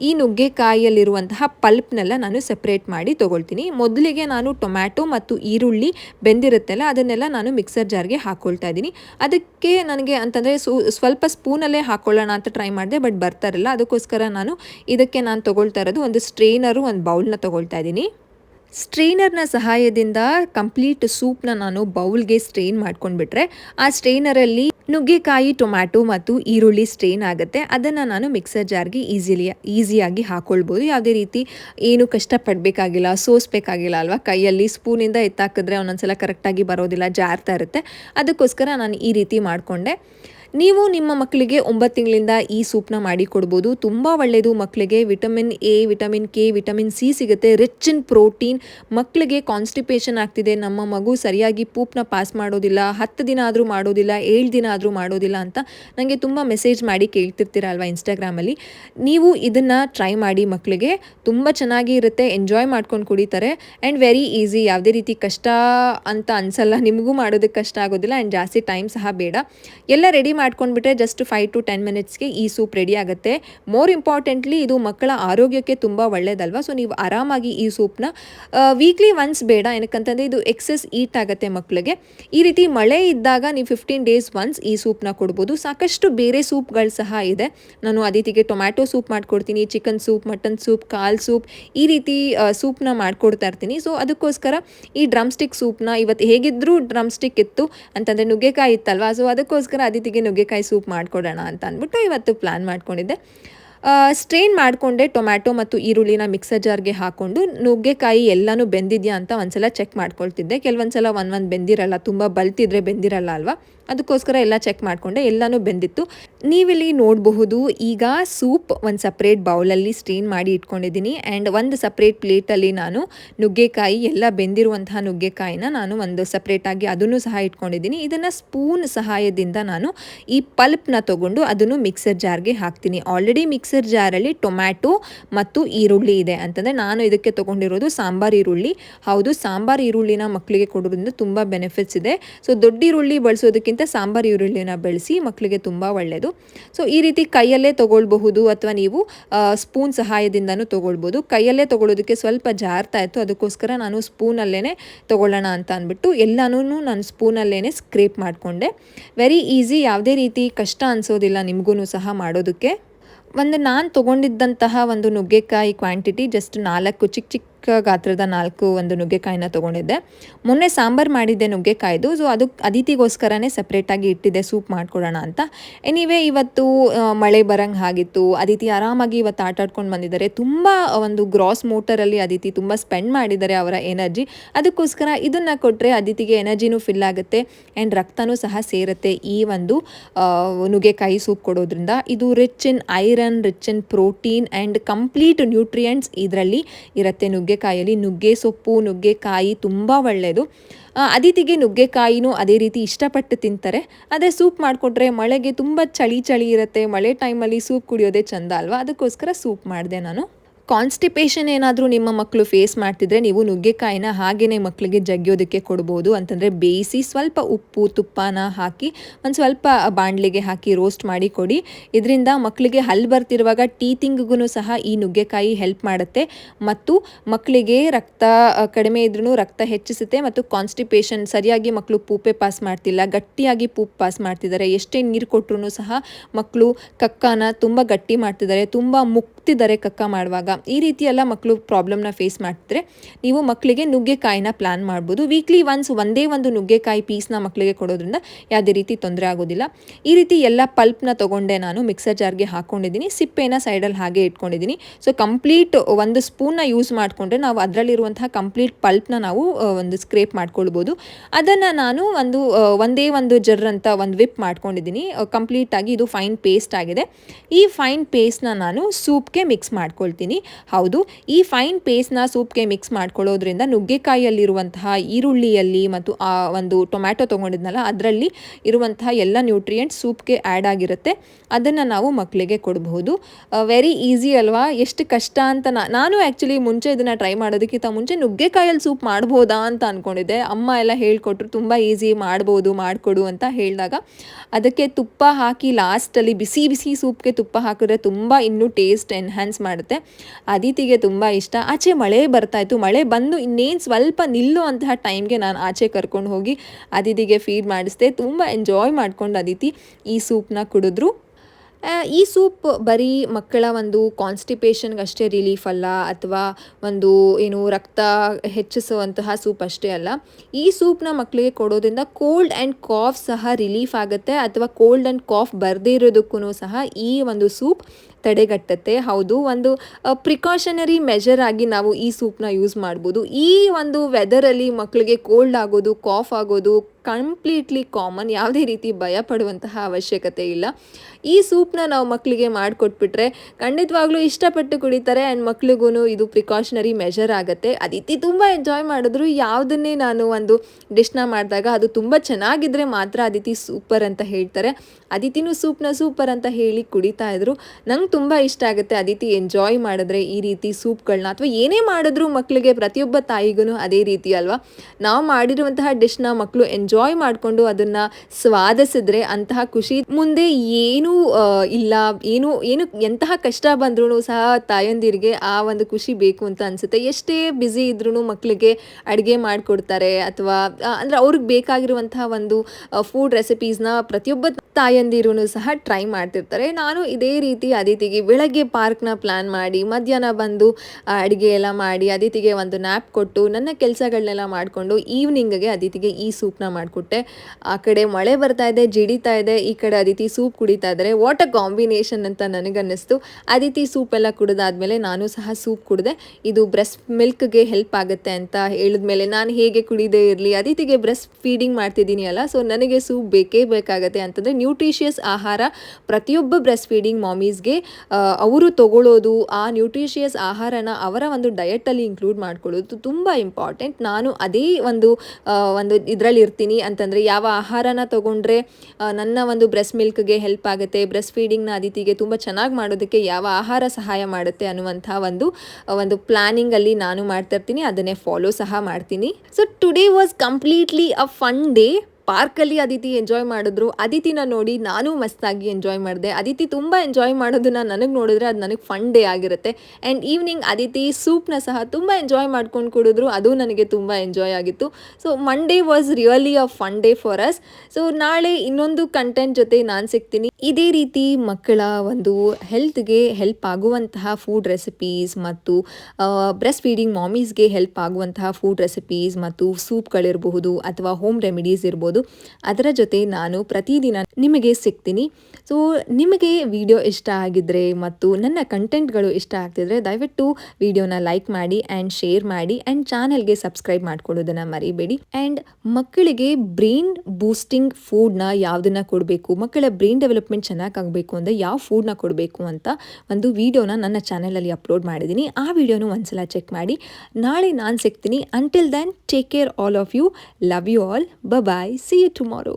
ಈ ನುಗ್ಗೆಕಾಯಿಯಲ್ಲಿರುವಂತಹ ಪಲ್ಪ್ನೆಲ್ಲ ನಾನು ಸಪ್ರೇಟ್ ಮಾಡಿ ತೊಗೊಳ್ತೀನಿ. ಮೊದಲಿಗೆ ನಾನು ಟೊಮ್ಯಾಟೊ ಮತ್ತು ಈರುಳ್ಳಿ ಬೆಂದಿರುತ್ತಲ್ಲ, ಅದನ್ನೆಲ್ಲ ನಾನು ಮಿಕ್ಸರ್ ಜಾರ್ಗೆ ಹಾಕ್ಕೊಳ್ತಾ ಇದ್ದೀನಿ. ಅದಕ್ಕೆ ನನಗೆ ಅಂತಂದರೆ ಸ್ವಲ್ಪ ಸ್ಪೂನಲ್ಲೇ ಹಾಕ್ಕೊಳ್ಳೋಣ ಅಂತ ಟ್ರೈ ಮಾಡಿದೆ, ಬಟ್ ಬರ್ತಾರಲ್ಲ ಅದಕ್ಕೋಸ್ಕರ ನಾನು ಇದಕ್ಕೆ ನಾನು ತೊಗೊಳ್ತಾ ಇರೋದು ಒಂದು ಸ್ಟ್ರೈನರು, ಒಂದು ಬೌಲ್ನ ತೊಗೊಳ್ತಾ ಇದ್ದೀನಿ. ಸ್ಟ್ರೈನರ್ನ ಸಹಾಯದಿಂದ ಕಂಪ್ಲೀಟ್ ಸೂಪ್ನ ನಾನು ಬೌಲ್ಗೆ ಸ್ಟ್ರೈನ್ ಮಾಡ್ಕೊಂಡ್ಬಿಟ್ರೆ ಆ ಸ್ಟ್ರೈನರಲ್ಲಿ ನುಗ್ಗೆಕಾಯಿ, ಟೊಮ್ಯಾಟೊ ಮತ್ತು ಈರುಳ್ಳಿ ಸ್ಟ್ರೈನ್ ಆಗುತ್ತೆ. ಅದನ್ನು ನಾನು ಮಿಕ್ಸರ್ ಜಾರ್ಗೆ ಈಸಿಲಿ, ಈಸಿಯಾಗಿ ಹಾಕ್ಕೊಳ್ಬೋದು ಯಾವುದೇ ರೀತಿ ಏನು ಕಷ್ಟಪಡಬೇಕಾಗಿಲ್ಲ, ಸೋಸ್ಬೇಕಾಗಿಲ್ಲ ಅಲ್ವಾ? ಕೈಯಲ್ಲಿ ಸ್ಪೂನಿಂದ ಎತ್ತಾಕಿದ್ರೆ ಒಂದೊಂದ್ಸಲ ಕರೆಕ್ಟಾಗಿ ಬರೋದಿಲ್ಲ, ಜಾರ್ತಾ ಇರುತ್ತೆ. ಅದಕ್ಕೋಸ್ಕರ ನಾನು ಈ ರೀತಿ ಮಾಡಿಕೊಂಡೆ. ನೀವು ನಿಮ್ಮ ಮಕ್ಕಳಿಗೆ ಒಂಬತ್ತು ತಿಂಗಳಿಂದ ಈ ಸೂಪ್ನ ಮಾಡಿ ಕೊಡ್ಬೋದು. ತುಂಬ ಒಳ್ಳೆಯದು ಮಕ್ಕಳಿಗೆ vitamin A, vitamin K, vitamin C ಸಿಗುತ್ತೆ. Rich in protein. ಮಕ್ಕಳಿಗೆ ಕಾನ್ಸ್ಟಿಪೇಷನ್ ಆಗ್ತಿದೆ. ನಮ್ಮ ಮಗು ಸರಿಯಾಗಿ ಪೂಪ್ನ ಪಾಸ್ ಮಾಡೋದಿಲ್ಲ. ಹತ್ತು ದಿನ ಆದರೂ ಮಾಡೋದಿಲ್ಲ. ಏಳು ದಿನ ಆದರೂ ಮಾಡೋದಿಲ್ಲ ಅಂತ ನನಗೆ ತುಂಬ ಮೆಸೇಜ್ ಮಾಡಿ ಕೇಳ್ತಿರ್ತೀರ ಅಲ್ವಾ ಇನ್ಸ್ಟಾಗ್ರಾಮಲ್ಲಿ. ನೀವು ಇದನ್ನು ಟ್ರೈ ಮಾಡಿ ಮಕ್ಕಳಿಗೆ. ತುಂಬ ಚೆನ್ನಾಗಿ ಇರುತ್ತೆ. ಎಂಜಾಯ್ ಮಾಡ್ಕೊಂಡು ಕುಡಿತಾರೆ. And very easy. ಯಾವುದೇ ರೀತಿ ಕಷ್ಟ ಅಂತ ಅನ್ಸಲ್ಲ. ನಿಮಗೂ ಮಾಡೋದಕ್ಕೆ ಕಷ್ಟ ಆಗೋದಿಲ್ಲ. ಆ್ಯಂಡ್ ಜಾಸ್ತಿ ಟೈಮ್ ಸಹ ಬೇಡ. ಎಲ್ಲ ರೆಡಿ ಮಾಡ್ಕೊಂಡ್ಬಿಟ್ರೆ ಜಸ್ಟ್ ಫೈವ್ ಟು ಟೆನ್ ಮಿನಿಟ್ಸ್ಗೆ ಈ ಸೂಪ್ ರೆಡಿ ಆಗುತ್ತೆ. ಮೋರ್ ಇಂಪಾರ್ಟೆಂಟ್ಲಿ ಇದು ಮಕ್ಕಳ ಆರೋಗ್ಯಕ್ಕೆ ತುಂಬ ಒಳ್ಳೇದಲ್ವಾ? ಸೊ ನೀವು ಆರಾಮಾಗಿ ಈ ಸೂಪ್ನ ವೀಕ್ಲಿ ಒನ್ಸ್ ಬೇಡ. ಏನಕ್ಕಂತಂದರೆ ಇದು ಎಕ್ಸಸ್ ಈಟ್ ಆಗುತ್ತೆ ಮಕ್ಕಳಿಗೆ ಈ ರೀತಿ ಮಳೆ ಇದ್ದಾಗ ನೀವು ಫಿಫ್ಟೀನ್ ಡೇಸ್ ಒನ್ಸ್ ಈ ಸೂಪ್ನ ಕೊಡ್ಬೋದು. ಸಾಕಷ್ಟು ಬೇರೆ ಸೂಪ್ಗಳು ಸಹ ಇದೆ. ನಾನು ಅದಿತಿಗೆ ಟೊಮ್ಯಾಟೊ ಸೂಪ್ ಮಾಡ್ಕೊಡ್ತೀನಿ ಚಿಕನ್ ಸೂಪ್ ಮಟನ್ ಸೂಪ್ ಕಾಲ್ ಸೂಪ್ ಈ ರೀತಿ ಸೂಪ್ನ ಮಾಡ್ಕೊಡ್ತಾ ಇರ್ತೀನಿ. ಸೊ ಅದಕ್ಕೋಸ್ಕರ ಈ ಡ್ರಮ್ ಸ್ಟಿಕ್ ಸೂಪ್ನ ಇವತ್ತು ಹೇಗಿದ್ದರೂ ಡ್ರಮ್ ಸ್ಟಿಕ್ ಇತ್ತು ಅಂತಂದರೆ ನುಗ್ಗೆಕಾಯಿ ಇತ್ತಲ್ವ? ಸೊ ಅದಕ್ಕೋಸ್ಕರ ಅದಿತಿಗೆ ನುಗ್ಗೆಕಾಯಿ ಸೂಪ್ ಮಾಡಿಕೊಡೋಣ ಅಂತ ಅಂದ್ಬಿಟ್ಟು ಇವತ್ತು ಪ್ಲ್ಯಾನ್ ಮಾಡ್ಕೊಂಡಿದ್ದೆ. ಸ್ಟ್ರೈನ್ ಮಾಡಿಕೊಂಡೆ ಟೊಮ್ಯಾಟೊ ಮತ್ತು ಈರುಳ್ಳಿನ ಮಿಕ್ಸರ್ ಜಾರ್ಗೆ ಹಾಕ್ಕೊಂಡು ನುಗ್ಗೆಕಾಯಿ ಎಲ್ಲನೂ ಬೆಂದಿದೆಯಾ ಅಂತ ಒಂದ್ಸಲ ಚೆಕ್ ಮಾಡ್ಕೊಳ್ತಿದ್ದೆ. ಕೆಲವೊಂದ್ಸಲ ಒಂದು ಒಂದು ಬೆಂದಿರಲ್ಲ, ತುಂಬ ಬಲ್ತಿದ್ರೆ ಬೆಂದಿರಲ್ಲ ಅಲ್ವಾ? ಅದಕ್ಕೋಸ್ಕರ ಎಲ್ಲ ಚೆಕ್ ಮಾಡಿಕೊಂಡೆ, ಎಲ್ಲನೂ ಬೆಂದಿತ್ತು. ನೀವಿಲ್ಲಿ ನೋಡಬಹುದು, ಈಗ ಸೂಪ್ ಒಂದು ಸಪ್ರೇಟ್ ಬೌಲಲ್ಲಿ ಸ್ಟೇನ್ ಮಾಡಿ ಇಟ್ಕೊಂಡಿದ್ದೀನಿ. ಆ್ಯಂಡ್ ಒಂದು ಸಪ್ರೇಟ್ ಪ್ಲೇಟಲ್ಲಿ ನಾನು ನುಗ್ಗೆಕಾಯಿ, ಎಲ್ಲ ಬೆಂದಿರುವಂತಹ ನುಗ್ಗೆಕಾಯಿನ ನಾನು ಒಂದು ಸಪ್ರೇಟಾಗಿ ಅದನ್ನು ಸಹ ಇಟ್ಕೊಂಡಿದ್ದೀನಿ. ಇದನ್ನು ಸ್ಪೂನ್ ಸಹಾಯದಿಂದ ನಾನು ಈ ಪಲ್ಪ್ನ ತೊಗೊಂಡು ಅದನ್ನು ಮಿಕ್ಸರ್ ಜಾರ್ಗೆ ಹಾಕ್ತೀನಿ. ಆಲ್ರೆಡಿ ಮಿಕ್ಸರ್ ಜಾರಲ್ಲಿ ಟೊಮ್ಯಾಟೊ ಮತ್ತು ಈರುಳ್ಳಿ ಇದೆ ಅಂತಂದರೆ ನಾನು ಇದಕ್ಕೆ ತೊಗೊಂಡಿರೋದು ಸಾಂಬಾರು ಈರುಳ್ಳಿ. ಹೌದು, ಸಾಂಬಾರು ಈರುಳ್ಳಿನ ಮಕ್ಕಳಿಗೆ ಕೊಡೋದ್ರಿಂದ ತುಂಬ ಬೆನಿಫಿಟ್ಸ್ ಇದೆ. ಸೊ ದೊಡ್ಡ ಈರುಳ್ಳಿ ಬಳಸೋದಕ್ಕಿಂತ ಸಾಂಬಾರ್ ಈರುಳ್ಳಿನ ಬೆಳೆಸಿ ಮಕ್ಕಳಿಗೆ ತುಂಬ ಒಳ್ಳೆಯದು ಸೊ ಈ ರೀತಿ ಕೈಯಲ್ಲೇ ತೊಗೊಳ್ಬಹುದು ಅಥವಾ ನೀವು ಸ್ಪೂನ್ ಸಹಾಯದಿಂದನೂ ತೊಗೊಳ್ಬೋದು ಕೈಯಲ್ಲೇ ತೊಗೊಳೋದಕ್ಕೆ ಸ್ವಲ್ಪ ಜಾರ್ತಾ ಇತ್ತು. ಅದಕ್ಕೋಸ್ಕರ ನಾನು ಸ್ಪೂನಲ್ಲೇ ತೊಗೊಳ್ಳೋಣ ಅಂತ ಅಂದ್ಬಿಟ್ಟು ಎಲ್ಲನೂ ನಾನು ಸ್ಪೂನಲ್ಲೇ ಸ್ಕ್ರೇಪ್ ಮಾಡಿಕೊಂಡೆ. ವೆರಿ ಈಸಿ ಯಾವುದೇ ರೀತಿ ಕಷ್ಟ ಅನಿಸೋದಿಲ್ಲ ನಿಮಗೂ ಸಹ ಮಾಡೋದಕ್ಕೆ. ಒಂದು ನಾನು ತೊಗೊಂಡಿದ್ದಂತಹ ಒಂದು ನುಗ್ಗೆಕಾಯಿ ಕ್ವಾಂಟಿಟಿ ಜಸ್ಟ್ ನಾಲ್ಕು ಚಿಕ್ಕ ಚಿಕ್ಕ ಗಾತ್ರದ ನಾಲ್ಕು ಒಂದು ನುಗ್ಗೆಕಾಯಿನ ತೊಗೊಂಡಿದ್ದೆ. ಮೊನ್ನೆ ಸಾಂಬಾರು ಮಾಡಿದ್ದೆ ನುಗ್ಗೆಕಾಯ್ದು. ಸೊ ಅದಕ್ಕೆ ಅದಿತಿಗೋಸ್ಕರನೇ ಸಪ್ರೇಟಾಗಿ ಇಟ್ಟಿದ್ದೆ. ಸೂಪ್ ಮಾಡಿಕೊಡೋಣ ಅಂತ. ಎನಿವೇ ಇವತ್ತು ಮಳೆ ಬರಂಗೆ ಆಗಿತ್ತು. ಅದಿತಿ ಆರಾಮಾಗಿ ಇವತ್ತು ಆಟ ಆಡ್ಕೊಂಡು ಬಂದಿದ್ದಾರೆ. ತುಂಬ ಒಂದು ಗ್ರಾಸ್ ಮೋಟರಲ್ಲಿ ಅದಿತಿ ತುಂಬ ಸ್ಪೆಂಡ್ ಮಾಡಿದ್ದಾರೆ ಅವರ ಎನರ್ಜಿ ಅದಕ್ಕೋಸ್ಕರ ಇದನ್ನು ಕೊಟ್ಟರೆ ಅದಿತಿಗೆ ಎನರ್ಜಿನೂ ಫಿಲ್ ಆಗುತ್ತೆ ಆ್ಯಂಡ್ ರಕ್ತನೂ ಸಹ ಸೇರುತ್ತೆ ಈ ಒಂದು ನುಗ್ಗೆಕಾಯಿ ಸೂಪ್ ಕೊಡೋದ್ರಿಂದ. ಇದು rich in iron rich in protein and complete nutrients ಇದರಲ್ಲಿ ಇರುತ್ತೆ ನುಗ್ಗೆಕಾಯಲ್ಲಿ ನುಗ್ಗೆ ಸೊಪ್ಪು, ನುಗ್ಗೆಕಾಯಿ ತುಂಬ ಒಳ್ಳೆಯದು ಅದಿತಿಗೆ ನುಗ್ಗೆಕಾಯಿನೂ ಅದೇ ರೀತಿ ಇಷ್ಟಪಟ್ಟು ತಿಂತಾರೆ. ಆದರೆ ಸೂಪ್ ಮಾಡಿಕೊಟ್ರೆ ಮಳೆಗೆ ತುಂಬ ಚಳಿ ಚಳಿ ಇರುತ್ತೆ. ಮಳೆ ಟೈಮಲ್ಲಿ ಸೂಪ್ ಕುಡಿಯೋದೇ ಚಂದ ಅಲ್ವಾ? ಅದಕ್ಕೋಸ್ಕರ ಸೂಪ್ ಮಾಡಿದೆ ನಾನು. ಕಾನ್ಸ್ಟಿಪೇಷನ್ ಏನಾದರೂ ನಿಮ್ಮ ಮಕ್ಕಳು ಫೇಸ್ ಮಾಡ್ತಿದ್ರೆ ನೀವು ನುಗ್ಗೆಕಾಯಿನ ಹಾಗೆಯೇ ಮಕ್ಕಳಿಗೆ ಜಗ್ಗೋದಕ್ಕೆ ಕೊಡ್ಬೋದು. ಅಂತಂದರೆ ಬೇಯಿಸಿ ಸ್ವಲ್ಪ ಉಪ್ಪು, ತುಪ್ಪನ ಹಾಕಿ ಒಂದು ಸ್ವಲ್ಪ ಬಾಣಲೆಗೆ ಹಾಕಿ ರೋಸ್ಟ್ ಮಾಡಿ ಕೊಡಿ. ಇದರಿಂದ ಮಕ್ಕಳಿಗೆ ಹಲ್ಲು ಬರ್ತಿರುವಾಗ ಟೀ ತಿಂಗಿಗೂ ಸಹ ಈ ನುಗ್ಗೆಕಾಯಿ ಹೆಲ್ಪ್ ಮಾಡುತ್ತೆ. ಮತ್ತು ಮಕ್ಕಳಿಗೆ ರಕ್ತ ಕಡಿಮೆ ಇದ್ರೂ ರಕ್ತ ಹೆಚ್ಚಿಸುತ್ತೆ ಮತ್ತು ಕಾನ್ಸ್ಟಿಪೇಷನ್ ಸರಿಯಾಗಿ ಮಕ್ಕಳು ಪೂಪೆ ಪಾಸ್ ಮಾಡ್ತಿಲ್ಲ, ಗಟ್ಟಿಯಾಗಿ ಪೂಪ್ ಪಾಸ್ ಮಾಡ್ತಿದ್ದಾರೆ, ಎಷ್ಟೇ ನೀರು ಕೊಟ್ಟರು ಸಹ ಮಕ್ಕಳು ಕಕ್ಕನ ತುಂಬ ಗಟ್ಟಿ ಮಾಡ್ತಿದ್ದಾರೆ, ತುಂಬ ಮುಕ್ತಿದ್ದಾರೆ ಕಕ್ಕ ಮಾಡುವಾಗ ಈ ರೀತಿ ಎಲ್ಲ ಮಕ್ಕಳು ಪ್ರಾಬ್ಲಮ್ನ ಫೇಸ್ ಮಾಡಿದ್ರೆ ನೀವು ಮಕ್ಕಳಿಗೆ ನುಗ್ಗೆಕಾಯಿನ ಪ್ಲ್ಯಾನ್ ಮಾಡ್ಬೋದು. ವೀಕ್ಲಿ ಒನ್ಸ್ ಒಂದೇ ಒಂದು ನುಗ್ಗೆಕಾಯಿ ಪೀಸ್ನ ಮಕ್ಕಳಿಗೆ ಕೊಡೋದ್ರಿಂದ ಯಾವುದೇ ರೀತಿ ತೊಂದರೆ ಆಗೋದಿಲ್ಲ. ಈ ರೀತಿ ಎಲ್ಲ ಪಲ್ಪ್ನ ತೊಗೊಂಡೆ ನಾನು ಮಿಕ್ಸರ್ ಜಾರ್ಗೆ ಹಾಕ್ಕೊಂಡಿದ್ದೀನಿ ಸಿಪ್ಪೆನ ಸೈಡಲ್ಲಿ ಹಾಗೆ ಇಟ್ಕೊಂಡಿದ್ದೀನಿ. ಸೊ ಕಂಪ್ಲೀಟ್ ಒಂದು ಸ್ಪೂನ್ನ ಯೂಸ್ ಮಾಡಿಕೊಂಡ್ರೆ ನಾವು ಅದರಲ್ಲಿರುವಂತಹ ಕಂಪ್ಲೀಟ್ ಪಲ್ಪ್ನ ನಾವು ಒಂದು ಸ್ಕ್ರೇಪ್ ಮಾಡ್ಕೊಳ್ಬೋದು. ಅದನ್ನು ನಾನು ಒಂದು ಒಂದೇ ಒಂದು ಜರ್ ಅಂತ ಒಂದು ವಿಪ್ ಮಾಡ್ಕೊಂಡಿದ್ದೀನಿ. ಕಂಪ್ಲೀಟಾಗಿ ಇದು ಫೈನ್ ಪೇಸ್ಟ್ ಆಗಿದೆ. ಈ ಫೈನ್ ಪೇಸ್ಟ್ನ ನಾನು ಸೂಪ್ಗೆ ಮಿಕ್ಸ್ ಮಾಡ್ಕೊಳ್ತೀನಿ. ಹೌದು, ಈ ಫೈನ್ ಪೇಸ್ಟ್ನ ಸೂಪ್ಗೆ ಮಿಕ್ಸ್ ಮಾಡ್ಕೊಳ್ಳೋದ್ರಿಂದ ನುಗ್ಗೆಕಾಯಿಯಲ್ಲಿರುವಂತಹ ಈರುಳ್ಳಿಯಲ್ಲಿ ಮತ್ತು, ಆ, ಒಂದು ಟೊಮ್ಯಾಟೊ ತೊಗೊಂಡಿದ್ನಲ್ಲ, ಅದರಲ್ಲಿ ಇರುವಂತಹ ಎಲ್ಲ ನ್ಯೂಟ್ರಿಯೆಂಟ್ಸ್ ಸೂಪ್ಗೆ ಆ್ಯಡ್ ಆಗಿರುತ್ತೆ. ಅದನ್ನು ನಾವು ಮಕ್ಕಳಿಗೆ ಕೊಡಬಹುದು ವೆರಿ ಈಸಿ ಅಲ್ವಾ? ಎಷ್ಟು ಕಷ್ಟ ಅಂತ ನಾನು ಆ್ಯಕ್ಚುಲಿ ಮುಂಚೆ ಇದನ್ನು ಟ್ರೈ ಮಾಡೋದಕ್ಕಿಂತ ಮುಂಚೆ ನುಗ್ಗೆಕಾಯಲ್ಲಿ ಸೂಪ್ ಮಾಡ್ಬೋದಾ ಅಂತ ಅಂದ್ಕೊಂಡಿದ್ದೆ ಅಮ್ಮ ಎಲ್ಲ ಹೇಳ್ಕೊಟ್ರು, ತುಂಬ ಈಸಿ ಮಾಡ್ಬೋದು, ಮಾಡಿಕೊಡು ಅಂತ ಹೇಳಿದಾಗ, ಅದಕ್ಕೆ ತುಪ್ಪ ಹಾಕಿ ಲಾಸ್ಟಲ್ಲಿ ಬಿಸಿ ಬಿಸಿ ಸೂಪ್ಗೆ ತುಪ್ಪ ಹಾಕಿದ್ರೆ ತುಂಬ ಇನ್ನೂ ಟೇಸ್ಟ್ ಎನ್ಹ್ಯಾನ್ಸ್ ಮಾಡುತ್ತೆ. ಅದಿತಿಗೆ ತುಂಬ ಇಷ್ಟ. ಆಚೆ ಮಳೆ ಬರ್ತಾ ಇತ್ತು. ಮಳೆ ಬಂದು ಇನ್ನೇನು ಸ್ವಲ್ಪ ನಿಲ್ಲುವಂತಹ ಟೈಮ್ಗೆ ನಾನು ಆಚೆ ಕರ್ಕೊಂಡು ಹೋಗಿ ಅದಿತಿಗೆ ಫೀಡ್ ಮಾಡಿಸ್ದೆ. ತುಂಬ ಎಂಜಾಯ್ ಮಾಡ್ಕೊಂಡು ಅದಿತಿ ಈ ಸೂಪ್ನ ಕುಡಿದ್ರು. ಈ ಸೂಪ್ ಬರೀ ಮಕ್ಕಳ ಒಂದು ಕಾನ್ಸ್ಟಿಪೇಷನ್ಗೆ ಅಷ್ಟೇ ರಿಲೀಫ್ ಅಲ್ಲ, ಅಥವಾ ಒಂದು ಏನು ರಕ್ತ ಹೆಚ್ಚಿಸುವಂತಹ ಸೂಪ್ ಅಷ್ಟೇ ಅಲ್ಲ. ಈ ಸೂಪ್ನ ಮಕ್ಕಳಿಗೆ ಕೊಡೋದ್ರಿಂದ ಕೋಲ್ಡ್ ಆ್ಯಂಡ್ ಕಾಫ್ ಸಹ ರಿಲೀಫ್ ಆಗುತ್ತೆ, ಅಥವಾ ಕೋಲ್ಡ್ ಆ್ಯಂಡ್ ಕಾಫ್ ಬರದೇ ಇರೋದಕ್ಕೂ ಸಹ ಈ ಒಂದು ಸೂಪ್ ತಡೆಗಟ್ಟುತ್ತೆ. ಹೌದು, ಒಂದು ಪ್ರಿಕಾಷನರಿ ಮೆಜರ್ ಆಗಿ ನಾವು ಈ ಸೂಪ್ನ ಯೂಸ್ ಮಾಡ್ಬೋದು. ಈ ಒಂದು ವೆದರಲ್ಲಿ ಮಕ್ಕಳಿಗೆ ಕೋಲ್ಡ್ ಆಗೋದು ಕಾಫ್ ಆಗೋದು ಕಂಪ್ಲೀಟ್ಲಿ ಕಾಮನ್ ಯಾವುದೇ ರೀತಿ ಭಯ ಪಡುವಂತಹ ಅವಶ್ಯಕತೆ ಇಲ್ಲ. ಈ ಸೂಪ್ನ ನಾವು ಮಕ್ಕಳಿಗೆ ಮಾಡಿಕೊಟ್ಬಿಟ್ರೆ ಖಂಡಿತವಾಗ್ಲೂ ಇಷ್ಟಪಟ್ಟು ಕುಡಿತಾರೆ ಆ್ಯಂಡ್ ಮಕ್ಳಿಗೂ ಇದು ಪ್ರಿಕಾಷನರಿ ಮೆಷರ್ ಆಗುತ್ತೆ. ಅದಿತಿ ತುಂಬ ಎಂಜಾಯ್ ಮಾಡಿದ್ರು, ಯಾವುದನ್ನೇ ನಾನು ಒಂದು ಡಿಶ್ನ ಮಾಡಿದಾಗ ಅದು ತುಂಬ ಚೆನ್ನಾಗಿದ್ದರೆ ಮಾತ್ರ ಅದಿತಿ ಸೂಪರ್ ಅಂತ ಹೇಳ್ತಾರೆ. ಅದಿತಿನೂ ಸೂಪ್ನ ಸೂಪರ್ ಅಂತ ಹೇಳಿ ಕುಡಿತಾ ಇದ್ರು. ನಂಗೆ ತುಂಬ ಇಷ್ಟ ಆಗುತ್ತೆ ಅದಿತಿ ಎಂಜಾಯ್ ಮಾಡಿದ್ರೆ ಈ ರೀತಿ ಸೂಪ್ಗಳನ್ನ, ಅಥವಾ ಏನೇ ಮಾಡಿದ್ರು ಮಕ್ಕಳಿಗೆ ಪ್ರತಿಯೊಬ್ಬ ತಾಯಿಗೂ ಅದೇ ರೀತಿ ಅಲ್ವಾ. ನಾವು ಮಾಡಿರುವಂತಹ ಡಿಶ್ನ ಮಕ್ಕಳು ಎಂಜಾಯ್ ಮಾಡಿಕೊಂಡು ಅದನ್ನು ಸ್ವಾದಿಸಿದ್ರೆ ಅಂತಹ ಖುಷಿ. ಮುಂದೆ ಏನೂ ಇಲ್ಲ, ಏನು ಏನು ಎಂತಹ ಕಷ್ಟ ಬಂದ್ರೂ ಸಹ ತಾಯಂದಿರಿಗೆ ಆ ಒಂದು ಖುಷಿ ಬೇಕು ಅಂತ ಅನಿಸುತ್ತೆ. ಎಷ್ಟೇ ಬ್ಯುಸಿ ಇದ್ರೂ ಮಕ್ಕಳಿಗೆ ಅಡುಗೆ ಮಾಡಿಕೊಡ್ತಾರೆ ಅಥವಾ ಅಂದ್ರೆ ಅವ್ರಿಗೆ ಬೇಕಾಗಿರುವಂತಹ ಒಂದು ಫುಡ್ ರೆಸಿಪೀಸ್ನ ಪ್ರತಿಯೊಬ್ಬ ತಾಯಂದಿರೂ ಸಹ ಟ್ರೈ ಮಾಡ್ತಿರ್ತಾರೆ. ನಾನು ಇದೇ ರೀತಿ ಅದಿತಿಗೆ ಬೆಳಗ್ಗೆ ಪಾರ್ಕ್ನ ಪ್ಲ್ಯಾನ್ ಮಾಡಿ, ಮಧ್ಯಾಹ್ನ ಬಂದು ಅಡುಗೆ ಎಲ್ಲ ಮಾಡಿ, ಅದಿತಿಗೆ ಒಂದು ನ್ಯಾಪ್ ಕೊಟ್ಟು, ನನ್ನ ಕೆಲಸಗಳನ್ನೆಲ್ಲ ಮಾಡಿಕೊಂಡು ಈವ್ನಿಂಗ್ಗೆ ಅದಿತಿಗೆ ಈ ಸೂಪ್ನ ಮಾಡಿಕೊಟ್ಟೆ. ಆ ಕಡೆ ಮಳೆ ಬರ್ತಾ ಇದೆ, ಜಿಡಿತಾ ಇದೆ, ಈ ಕಡೆ ಅದಿತಿ ಸೂಪ್ ಕುಡಿತಾ ಇದ್ದಾರೆ. ವಾಟ್ ಅ ಕಾಂಬಿನೇಷನ್ ಅಂತ ನನಗನ್ನಿಸ್ತು. ಅದಿತಿ ಸೂಪ್ ಎಲ್ಲ ಕುಡಿದಾದ್ಮೇಲೆ ನಾನು ಸಹ ಸೂಪ್ ಕುಡಿದೆ. ಇದು ಬ್ರೆಸ್ಟ್ ಮಿಲ್ಕ್ಗೆ ಹೆಲ್ಪ್ ಆಗುತ್ತೆ ಅಂತ ಹೇಳಿದ್ಮೇಲೆ ನಾನು ಹೇಗೆ ಕುಡಿದೇ ಇರಲಿ, ಅದಿತಿಗೆ ಬ್ರೆಸ್ಟ್ ಫೀಡಿಂಗ್ ಮಾಡ್ತಿದ್ದೀನಿ ಅಲ್ಲ ಸೊ ನನಗೆ ಸೂಪ್ ಬೇಕೇ ಬೇಕಾಗುತ್ತೆ ಅಂತಂದರೆ ನ್ಯೂಟ್ರಿಷಿಯಸ್ ಆಹಾರ ಪ್ರತಿಯೊಬ್ಬ ಬ್ರೆಸ್ಟ್ ಫೀಡಿಂಗ್ ಮಾಮೀಸ್ಗೆ ಅವರು ತಗೊಳ್ಳೋದು ಆ ನ್ಯೂಟ್ರಿಷಿಯಸ್ ಆಹಾರನ ಅವರ ಒಂದು ಡಯಟಲ್ಲಿ ಇನ್ಕ್ಲೂಡ್ ಮಾಡ್ಕೊಳ್ಳೋದು ತುಂಬ ಇಂಪಾರ್ಟೆಂಟ್ ನಾನು ಅದೇ ಒಂದು ಒಂದು ಇದರಲ್ಲಿ ಇರ್ತೀನಿ. ಅಂತಂದರೆ ಯಾವ ಆಹಾರನ ತೊಗೊಂಡ್ರೆ ನನ್ನ ಒಂದು ಬ್ರೆಸ್ಟ್ ಮಿಲ್ಕ್ಗೆ ಹೆಲ್ಪ್ ಆಗುತ್ತೆ ಬ್ರೆಸ್ಟ್ ಫೀಡಿಂಗ್ನ ಅದಿತಿಗೆ ತುಂಬ ಚೆನ್ನಾಗಿ ಮಾಡೋದಕ್ಕೆ ಯಾವ ಆಹಾರ ಸಹಾಯ ಮಾಡುತ್ತೆ ಅನ್ನುವಂಥ ಒಂದು ಒಂದು ಪ್ಲಾನಿಂಗಲ್ಲಿ ನಾನು ಮಾಡ್ತಾ ಇರ್ತೀನಿ. ಅದನ್ನೇ ಫಾಲೋ ಸಹ ಮಾಡ್ತೀನಿ. So today was completely a fun day ಪಾರ್ಕಲ್ಲಿ ಅದಿತಿ ಎಂಜಾಯ್ ಮಾಡಿದ್ರು. ಅದಿತಿನ ನೋಡಿ ನಾನು ಮಸ್ತಾಗಿ ಎಂಜಾಯ್ ಮಾಡಿದೆ. ಅದಿತಿ ತುಂಬ ಎಂಜಾಯ್ ಮಾಡೋದನ್ನ ನನಗೆ ನೋಡಿದ್ರೆ ಅದು ನನಗೆ ಫನ್ ಡೇ ಆಗಿರುತ್ತೆ. ಆ್ಯಂಡ್ ಈವ್ನಿಂಗ್ ಅದಿತಿ ಸೂಪ್ನ ಸಹ ತುಂಬ ಎಂಜಾಯ್ ಮಾಡ್ಕೊಂಡು ಕುಡಿದ್ರು. ಅದು ನನಗೆ ತುಂಬ ಎಂಜಾಯ್ ಆಗಿತ್ತು. So Monday was really a fun day for us so ನಾಳೆ ಇನ್ನೊಂದು ಕಂಟೆಂಟ್ ಜೊತೆ ನಾನು ಸಿಗ್ತೀನಿ. ಇದೇ ರೀತಿ ಮಕ್ಕಳ ಒಂದು ಹೆಲ್ತ್ಗೆ ಹೆಲ್ಪ್ ಆಗುವಂತಹ ಫುಡ್ ರೆಸಿಪೀಸ್ ಮತ್ತು ಬ್ರೆಸ್ಟ್ ಫೀಡಿಂಗ್ ಮಾಮೀಸ್ಗೆ ಹೆಲ್ಪ್ ಆಗುವಂತಹ ಫುಡ್ ರೆಸಿಪೀಸ್ ಮತ್ತು ಸೂಪ್ಗಳಿರಬಹುದು ಅಥವಾ ಹೋಮ್ ರೆಮಿಡೀಸ್ ಇರ್ಬೋದು. ಅದರ ಜೊತೆ ನಾನು ಪ್ರತಿದಿನ ನಿಮಗೆ ಸಿಗ್ತೀನಿ. ಸೊ ನಿಮಗೆ ವಿಡಿಯೋ ಇಷ್ಟ ಆಗಿದ್ರೆ ಮತ್ತು ನನ್ನ ಕಂಟೆಂಟ್ಗಳು ಇಷ್ಟ ಆಗ್ತಿದ್ರೆ ದಯವಿಟ್ಟು ವಿಡಿಯೋನ ಲೈಕ್ ಮಾಡಿ ಆ್ಯಂಡ್ ಶೇರ್ ಮಾಡಿ ಆ್ಯಂಡ್ ಚಾನಲ್ಗೆ ಸಬ್ಸ್ಕ್ರೈಬ್ ಮಾಡ್ಕೊಳ್ಳೋದನ್ನು ಮರಿಬೇಡಿ. ಆ್ಯಂಡ್ ಮಕ್ಕಳಿಗೆ ಬ್ರೈನ್ ಬೂಸ್ಟಿಂಗ್ ಫುಡ್ನ ಯಾವುದನ್ನು ಕೊಡಬೇಕು, ಮಕ್ಕಳ ಬ್ರೈನ್ ಡೆವಲಪ್ಮೆಂಟ್ ಚೆನ್ನಾಗಿ ಆಗಬೇಕು ಅಂದರೆ ಯಾವ ಫುಡ್ನ ಕೊಡಬೇಕು ಅಂತ ಒಂದು ವಿಡಿಯೋನ ನನ್ನ ಚಾನಲಲ್ಲಿ ಅಪ್ಲೋಡ್ ಮಾಡಿದ್ದೀನಿ. ಆ ವಿಡಿಯೋನು ಒಂದ್ಸಲ ಚೆಕ್ ಮಾಡಿ. ನಾಳೆ ನಾನು ಸಿಗ್ತೀನಿ. Until then take care all of you love you all bye bye see you tomorrow